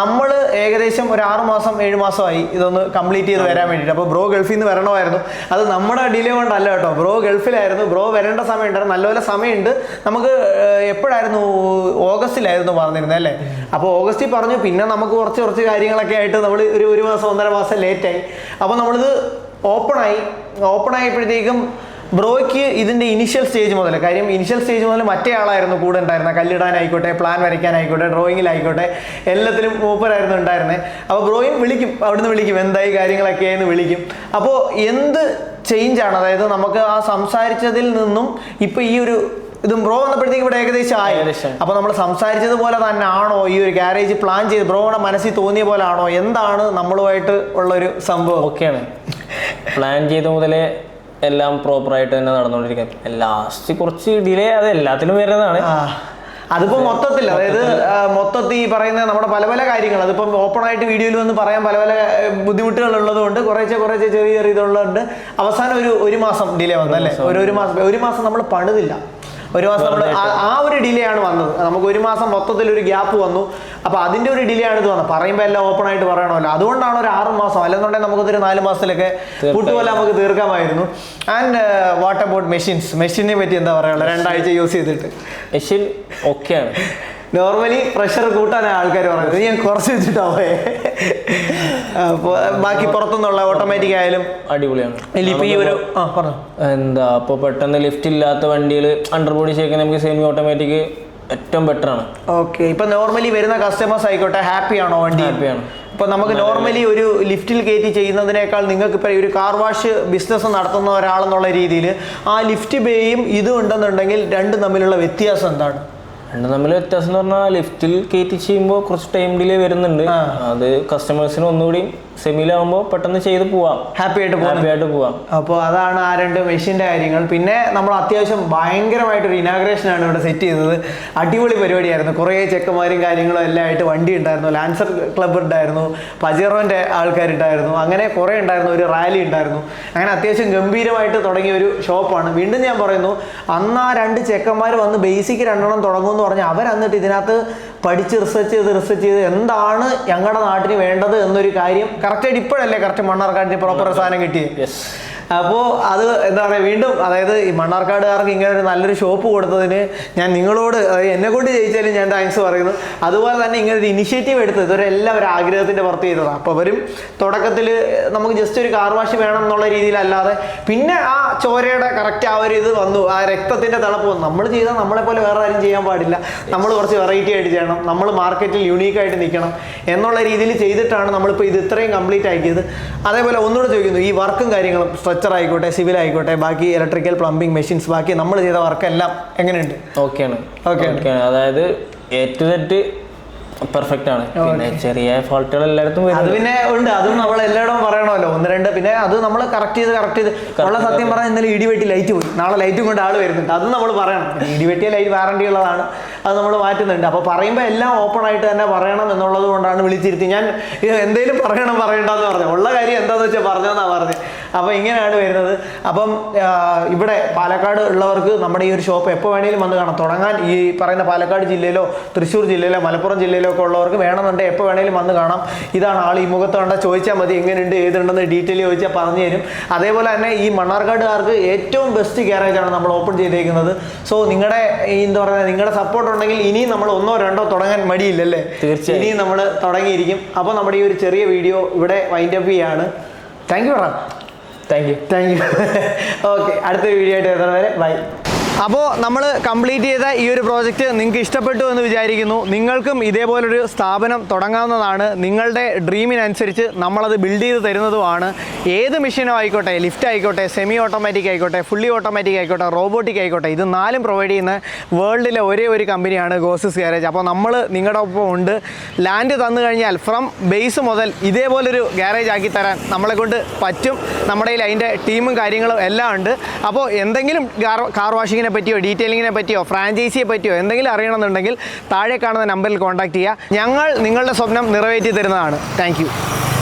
[SPEAKER 1] നമ്മൾ ഏകദേശം ഒരു ആറു മാസം ഏഴ് മാസമായി ഇതൊന്ന് കംപ്ലീറ്റ് ചെയ്ത് വരാൻ വേണ്ടിയിട്ട്. അപ്പോൾ ബ്രോ ഗൾഫിൽ നിന്ന് വരണമായിരുന്നു. അത് നമ്മുടെ ഡിലേ കൊണ്ടല്ല കേട്ടോ. ബ്രോ ഗൾഫിലായിരുന്നു. ബ്രോ വരേണ്ട സമയം ഉണ്ടായിരുന്നു നല്ലപോലെ സമയമുണ്ട്. നമുക്ക് എപ്പോഴായിരുന്നു? ഓഗസ്റ്റിലായിരുന്നു പറഞ്ഞിരുന്നത് അല്ലേ? അപ്പോൾ ഓഗസ്റ്റിൽ പറഞ്ഞു പിന്നെ നമുക്ക് കുറച്ച് കുറച്ച് കാര്യങ്ങളൊക്കെ ആയിട്ട് നമ്മൾ ഒരു ഒരു മാസം ഒന്നര മാസം ലേറ്റായി അപ്പോൾ നമ്മളിത് ഓപ്പണായി ഓപ്പൺ ആയപ്പോഴത്തേക്കും ബ്രോയ്ക്ക് ഇതിന്റെ ഇനിഷ്യൽ സ്റ്റേജ് മുതൽ കാര്യം ഇനിഷ്യൽ സ്റ്റേജ് മുതൽ മറ്റേ ആളായിരുന്നു കൂടെ ഉണ്ടായിരുന്നത്. കല്ലിടാനായിക്കോട്ടെ പ്ലാൻ വരയ്ക്കാനായിക്കോട്ടെ ഡ്രോയിങ്ങിലായിക്കോട്ടെ എല്ലാത്തിലും മൂപ്പരായിരുന്നു ഉണ്ടായിരുന്നത് അപ്പോൾ ബ്രോയും വിളിക്കും അവിടുന്ന് വിളിക്കും എന്തായി കാര്യങ്ങളൊക്കെ എന്ന് വിളിക്കും. അപ്പോൾ എന്ത് ചേഞ്ചാണ് അതായത് നമുക്ക് ആ സംസാരിച്ചതിൽ നിന്നും ഇപ്പോൾ ഈ ഒരു ഇതും ബ്രോ വന്നപ്പോഴത്തേക്ക് ഇവിടെ ഏകദേശം ആയി. അപ്പൊ നമ്മൾ സംസാരിച്ചതുപോലെ തന്നെ ആണോ ഈ ഒരു ഗ്യാരേജ് പ്ലാൻ ചെയ്ത് ബ്രോയുടെ മനസ്സിൽ തോന്നിയ പോലെ ആണോ? എന്താണ് നമ്മളുമായിട്ട് ഉള്ള ഒരു സംഭവം?
[SPEAKER 3] ഓക്കെയാണ്. പ്ലാൻ ചെയ്ത മുതലേ എല്ലാം പ്രോപ്പർ ആയിട്ട് തന്നെ നടന്നുകൊണ്ടിരിക്കുന്നത് ലാസ്റ്റ് കുറച്ച് ഡിലേ അത് എല്ലാത്തിലും വരുന്നതാണ്.
[SPEAKER 1] അതിപ്പോ മൊത്തത്തിൽ അതായത് മൊത്തത്തിൽ ഈ പറയുന്ന നമ്മുടെ പല പല കാര്യങ്ങൾ. അതിപ്പോ ഓപ്പൺ ആയിട്ട് വീഡിയോയിൽ വന്ന് പറയാൻ പല പല ബുദ്ധിമുട്ടുകൾ ഉള്ളതുകൊണ്ട് കുറേശ്ശെ കുറേശ്ശെ ചെറിയ ചെറിയ ഇതുള്ളതുകൊണ്ട് അവസാനം ഒരു ഒരു മാസം ഡിലേ വന്നല്ലേ ഒരു ഒരു മാസം ഒരു മാസം നമ്മൾ പണിതില്ല. ഒരു മാസം നമ്മൾ ആ ഒരു ഡിലേ ആണ് വന്നത്. നമുക്ക് ഒരു മാസം മൊത്തത്തിൽ ഒരു ഗ്യാപ്പ് വന്നു. അപ്പൊ അതിന്റെ ഒരു ഡിലേ ആണ് ഇത് വന്നത്. പറയുമ്പോൾ എല്ലാം ഓപ്പൺ ആയിട്ട് പറയണമല്ലോ. അതുകൊണ്ടാണ് ഒരു ആറ് മാസം. അല്ലെന്നുണ്ടെങ്കിൽ നമുക്കൊരു നാല് മാസത്തിലൊക്കെ പുട്ടുപോലെ നമുക്ക് തീർക്കാമായിരുന്നു ആൻഡ് വാട്ട് അബൌട്ട് മെഷീൻസ് മെഷീനെ പറ്റി എന്താ പറയാനുള്ളത്? രണ്ടാഴ്ച യൂസ് ചെയ്തിട്ട്.
[SPEAKER 3] മെഷീൻ ഓക്കെയാണ്
[SPEAKER 1] നോർമലി പ്രഷർ കൂട്ടാനാണ് ആൾക്കാർ പറഞ്ഞത്. ഞാൻ കുറച്ച് വെച്ചിട്ടാ പോയെ അപ്പോൾ ബാക്കി പുറത്തുനിന്നുള്ള ഓട്ടോമാറ്റിക് ആയാലും
[SPEAKER 3] അടിപൊളിയാണ്.
[SPEAKER 1] ഇപ്പൊ ഈ ഒരു ആ പറഞ്ഞു.
[SPEAKER 3] എന്താ അപ്പോൾ പെട്ടെന്ന് ലിഫ്റ്റ് ഇല്ലാത്ത വണ്ടികൾ അണ്ടർ ബോഡി ഷേക്ക് നമുക്ക് സെമി ഓട്ടോമാറ്റിക് ഏറ്റവും ബെറ്റർ ആണ്.
[SPEAKER 1] ഓക്കെ ഇപ്പൊ നോർമലി വരുന്ന കസ്റ്റമേഴ്സ് ആയിക്കോട്ടെ ഹാപ്പി ആണോ വണ്ടി?
[SPEAKER 3] ഹാപ്പിയാണ്
[SPEAKER 1] ഇപ്പൊ നമുക്ക് നോർമലി ഒരു ലിഫ്റ്റിൽ കയറ്റി ചെയ്യുന്നതിനേക്കാൾ നിങ്ങൾക്ക് ഇപ്പൊ ഒരു കാർ വാഷ് ബിസിനസ് നടത്തുന്ന ഒരാളെന്നുള്ള രീതിയിൽ ആ ലിഫ്റ്റ് ബേയും ഇതും ഉണ്ടെന്നുണ്ടെങ്കിൽ രണ്ടും തമ്മിലുള്ള വ്യത്യാസം എന്താണ്?
[SPEAKER 3] രണ്ട് തമ്മിൽ വ്യത്യാസം എന്ന് പറഞ്ഞാൽ ലിഫ്റ്റിൽ കയറ്റി ചെയ്യുമ്പോൾ കുറച്ച് ടൈം ഡിലേ വരുന്നുണ്ട്. അത് കസ്റ്റമേഴ്സിന് ഒന്നുകൂടി സെമിയിലാവുമ്പോൾ പെട്ടെന്ന് ചെയ്ത് പോവാം.
[SPEAKER 1] ഹാപ്പി ആയിട്ട് പോകാം
[SPEAKER 3] ഹാപ്പി ആയിട്ട് പോവാം.
[SPEAKER 1] അപ്പോൾ അതാണ് ആ രണ്ട് മെഷീന്റെ കാര്യങ്ങൾ. പിന്നെ നമ്മൾ അത്യാവശ്യം ഭയങ്കരമായിട്ടൊരു ഇനാഗ്രേഷൻ ആണ് ഇവിടെ സെറ്റ് ചെയ്തത്. അടിപൊളി പരിപാടിയായിരുന്നു. കുറേ ചെക്കന്മാരും കാര്യങ്ങളും എല്ലാം ആയിട്ട് വണ്ടി ഉണ്ടായിരുന്നു. ലാൻസർ ക്ലബ്ബ് ഉണ്ടായിരുന്നു. പജീറോന്റെ ആൾക്കാരുണ്ടായിരുന്നു. അങ്ങനെ കുറേ ഉണ്ടായിരുന്നു. ഒരു റാലി ഉണ്ടായിരുന്നു. അങ്ങനെ അത്യാവശ്യം ഗംഭീരമായിട്ട് തുടങ്ങിയ ഒരു ഷോപ്പാണ് വീണ്ടും ഞാൻ പറയുന്നു അന്ന് ആ രണ്ട് ചെക്കന്മാർ വന്ന് ബേസിക് രണ്ടെണ്ണം തുടങ്ങുമെന്ന് പറഞ്ഞാൽ അവരന്നിട്ട് ഇതിനകത്ത് പഠിച്ച് റിസർച്ച് ചെയ്ത് റിസർച്ച് ചെയ്ത് എന്താണ് ഞങ്ങളുടെ നാട്ടിന് വേണ്ടത് എന്നൊരു കാര്യം കറക്റ്റായിട്ട് ഇപ്പോഴല്ലേ കറക്റ്റ് മണ്ണാർക്കാടിന് പ്രോപ്പർ സാധനം കിട്ടിയത് അപ്പോൾ അത് എന്താ പറയുക വീണ്ടും അതായത് ഈ മണ്ണാർക്കാടുകാർക്ക് ഇങ്ങനെ ഒരു നല്ലൊരു ഷോപ്പ് കൊടുത്തതിന് ഞാൻ നിങ്ങളോട് എന്നെ കൊണ്ട് ജയിച്ചാലും ഞാൻ താങ്ക്സ് പറയുന്നു. അതുപോലെ തന്നെ ഇങ്ങനെ ഒരു ഇനിഷ്യേറ്റീവ് എടുത്തത് ഇതൊരു ഒരു ആഗ്രഹത്തിന്റെ പുറത്ത് ചെയ്തതാണ് അപ്പോൾ അവരും തുടക്കത്തിൽ നമുക്ക് ജസ്റ്റ് ഒരു കാർ വാഷ് വേണം എന്നുള്ള രീതിയിലല്ലാതെ പിന്നെ ആ ചോരയുടെ കറക്റ്റ് ആ ഒരു ഇത് വന്നു. ആ രക്തത്തിന്റെ തിളപ്പ് വന്നു. നമ്മൾ ചെയ്താൽ നമ്മളെ പോലെ വേറെ ആരും ചെയ്യാൻ പാടില്ല. നമ്മൾ കുറച്ച് വെറൈറ്റി ആയിട്ട് ചെയ്യണം. നമ്മൾ മാർക്കറ്റിൽ യുണീക്കായിട്ട് നിൽക്കണം എന്നുള്ള രീതിയിൽ ചെയ്തിട്ടാണ് നമ്മളിപ്പോൾ ഇത് ഇത്രയും കംപ്ലീറ്റ് ആക്കിയത്. അതേപോലെ ഒന്നുകൂടെ ചോദിക്കുന്നു ഈ വർക്കും കാര്യങ്ങളും സ്ട്രക്ചർ ആയിക്കോട്ടെ സിവിൽ ആയിക്കോട്ടെ ബാക്കി ഇലക്ട്രിക്കൽ പ്ലംബിംഗ് മെഷീൻസ് ബാക്കി നമ്മൾ ചെയ്ത വർക്ക് എല്ലാം എങ്ങനെയുണ്ട്?
[SPEAKER 3] ഓക്കെയാണ്.
[SPEAKER 1] ഓക്കെ
[SPEAKER 3] ഓക്കെയാണ്. അതായത് എ ടു സെറ്റ് പെർഫെക്റ്റ് ആണ്. പിന്നെ ചെറിയ ഫോൾട്ടുകൾ എല്ലായിടത്തും
[SPEAKER 1] അത് പിന്നെ ഉണ്ട്. അതും നമ്മൾ എല്ലായിടവും പറയണമല്ലോ. ഒന്ന് രണ്ട് പിന്നെ അത് നമ്മൾ കറക്റ്റ് ചെയ്ത് കറക്റ്റ് ചെയ്ത്. ഉള്ള സത്യം പറഞ്ഞാൽ ഇന്നലെ ഇടിവെട്ടി ലൈറ്റ് പോയി. നാളെ ലൈറ്റും കൊണ്ട് ആൾ വരുന്നുണ്ട്. അതും നമ്മൾ പറയണം. ഇടിവെട്ടിയ ലൈറ്റ് വാറണ്ടി ഉള്ളതാണ്. അത് നമ്മൾ മാറ്റുന്നുണ്ട്. അപ്പോൾ പറയുമ്പോൾ എല്ലാം ഓപ്പൺ ആയിട്ട് തന്നെ പറയണം എന്നുള്ളത് കൊണ്ടാണ് വിളിച്ചിരുത്തി. ഞാൻ എന്തെങ്കിലും പറയണം പറയണ്ടെന്ന് പറഞ്ഞു ഉള്ള കാര്യം എന്താണെന്ന് വെച്ചാൽ പറഞ്ഞതെന്നാണ് പറഞ്ഞത്. അപ്പോൾ ഇങ്ങനെയാണ് വരുന്നത്. അപ്പം ഇവിടെ പാലക്കാട് ഉള്ളവർക്ക് നമ്മുടെ ഈ ഒരു ഷോപ്പ് എപ്പോൾ വേണേലും വന്ന് കാണാം. തുടങ്ങാൻ ഈ പറയുന്ന പാലക്കാട് ജില്ലയിലോ തൃശ്ശൂർ ജില്ലയിലോ മലപ്പുറം ജില്ലയിലോ ഒക്കെ ഉള്ളവർക്ക് വേണമെന്നുണ്ടെങ്കിൽ എപ്പോൾ വേണേലും വന്ന് കാണാം. ഇതാണ് ആൾ ഈ മുഖത്ത് കണ്ട ചോദിച്ചാൽ മതി എങ്ങനെയുണ്ട് ഏതുണ്ടെന്ന് ഡീറ്റെയിൽ ചോദിച്ചാൽ പറഞ്ഞു തരും. അതേപോലെ തന്നെ ഈ മണ്ണാർക്കാടുകാർക്ക് ഏറ്റവും ബെസ്റ്റ് ആണ് നമ്മൾ ഓപ്പൺ ചെയ്തേക്കുന്നത്. സോ നിങ്ങളുടെ ഈ എന്താ പറയുക നിങ്ങളുടെ സപ്പോർട്ട് ഉണ്ടെങ്കിൽ ഇനിയും നമ്മൾ ഒന്നോ രണ്ടോ തുടങ്ങാൻ മടിയില്ലല്ലേ?
[SPEAKER 3] തീർച്ചയായും.
[SPEAKER 1] ഇനിയും നമ്മൾ തുടങ്ങിയിരിക്കും. അപ്പോൾ നമ്മുടെ ഈ ഒരു ചെറിയ വീഡിയോ ഇവിടെ വൈൻഡപ്പ് ചെയ്യാണ്. താങ്ക് യു പറയാം
[SPEAKER 3] thank you
[SPEAKER 1] thank you okay അടുത്ത വീഡിയോ ആയിട്ട് വരെ ബൈ അപ്പോൾ നമ്മൾ കംപ്ലീറ്റ് ചെയ്ത ഈ ഒരു പ്രോജക്റ്റ് നിങ്ങൾക്ക് ഇഷ്ടപ്പെട്ടു എന്ന് വിചാരിക്കുന്നു. നിങ്ങൾക്കും ഇതേപോലൊരു സ്ഥാപനം തുടങ്ങാവുന്നതാണ്. നിങ്ങളുടെ ഡ്രീമിനനുസരിച്ച് നമ്മളത് ബിൽഡ് ചെയ്ത് തരുന്നതുമാണ്. ഏത് മെഷീനോ ആയിക്കോട്ടെ ലിഫ്റ്റ് ആയിക്കോട്ടെ സെമി ഓട്ടോമാറ്റിക് ആയിക്കോട്ടെ ഫുള്ളി ഓട്ടോമാറ്റിക് ആയിക്കോട്ടെ റോബോട്ടിക് ആയിക്കോട്ടെ ഇത് നാലും പ്രൊവൈഡ് ചെയ്യുന്ന വേൾഡിലെ ഒരേ ഒരു കമ്പനിയാണ് ഗോസസ് ഗ്യാരേജ് അപ്പോൾ നമ്മൾ നിങ്ങളുടെ ഒപ്പം ഉണ്ട്. ലാൻഡ് തന്നു കഴിഞ്ഞാൽ ഫ്രം ബേസ് മുതൽ ഇതേപോലൊരു ഗ്യാരേജ് ആക്കി തരാൻ നമ്മളെ കൊണ്ട് പറ്റും. നമ്മുടെ കയ്യിൽ അതിന്റെ ടീമും കാര്യങ്ങളും എല്ലാം ഉണ്ട്. അപ്പോൾ എന്തെങ്കിലും കാർ കാർ വാഷിങ്ങിനെ പറ്റിയോ ഡീറ്റെയിലിങ്ങിനെ പറ്റിയോ ഫ്രാഞ്ചൈസിയെ പറ്റിയോ എന്തെങ്കിലും അറിയണമെന്നുണ്ടെങ്കിൽ താഴെ കാണുന്ന നമ്പറിൽ കോൺടാക്ട് ചെയ്യുക. ഞങ്ങൾ നിങ്ങളുടെ സ്വപ്നം നിറവേറ്റി തരുന്നതാണ്. താങ്ക്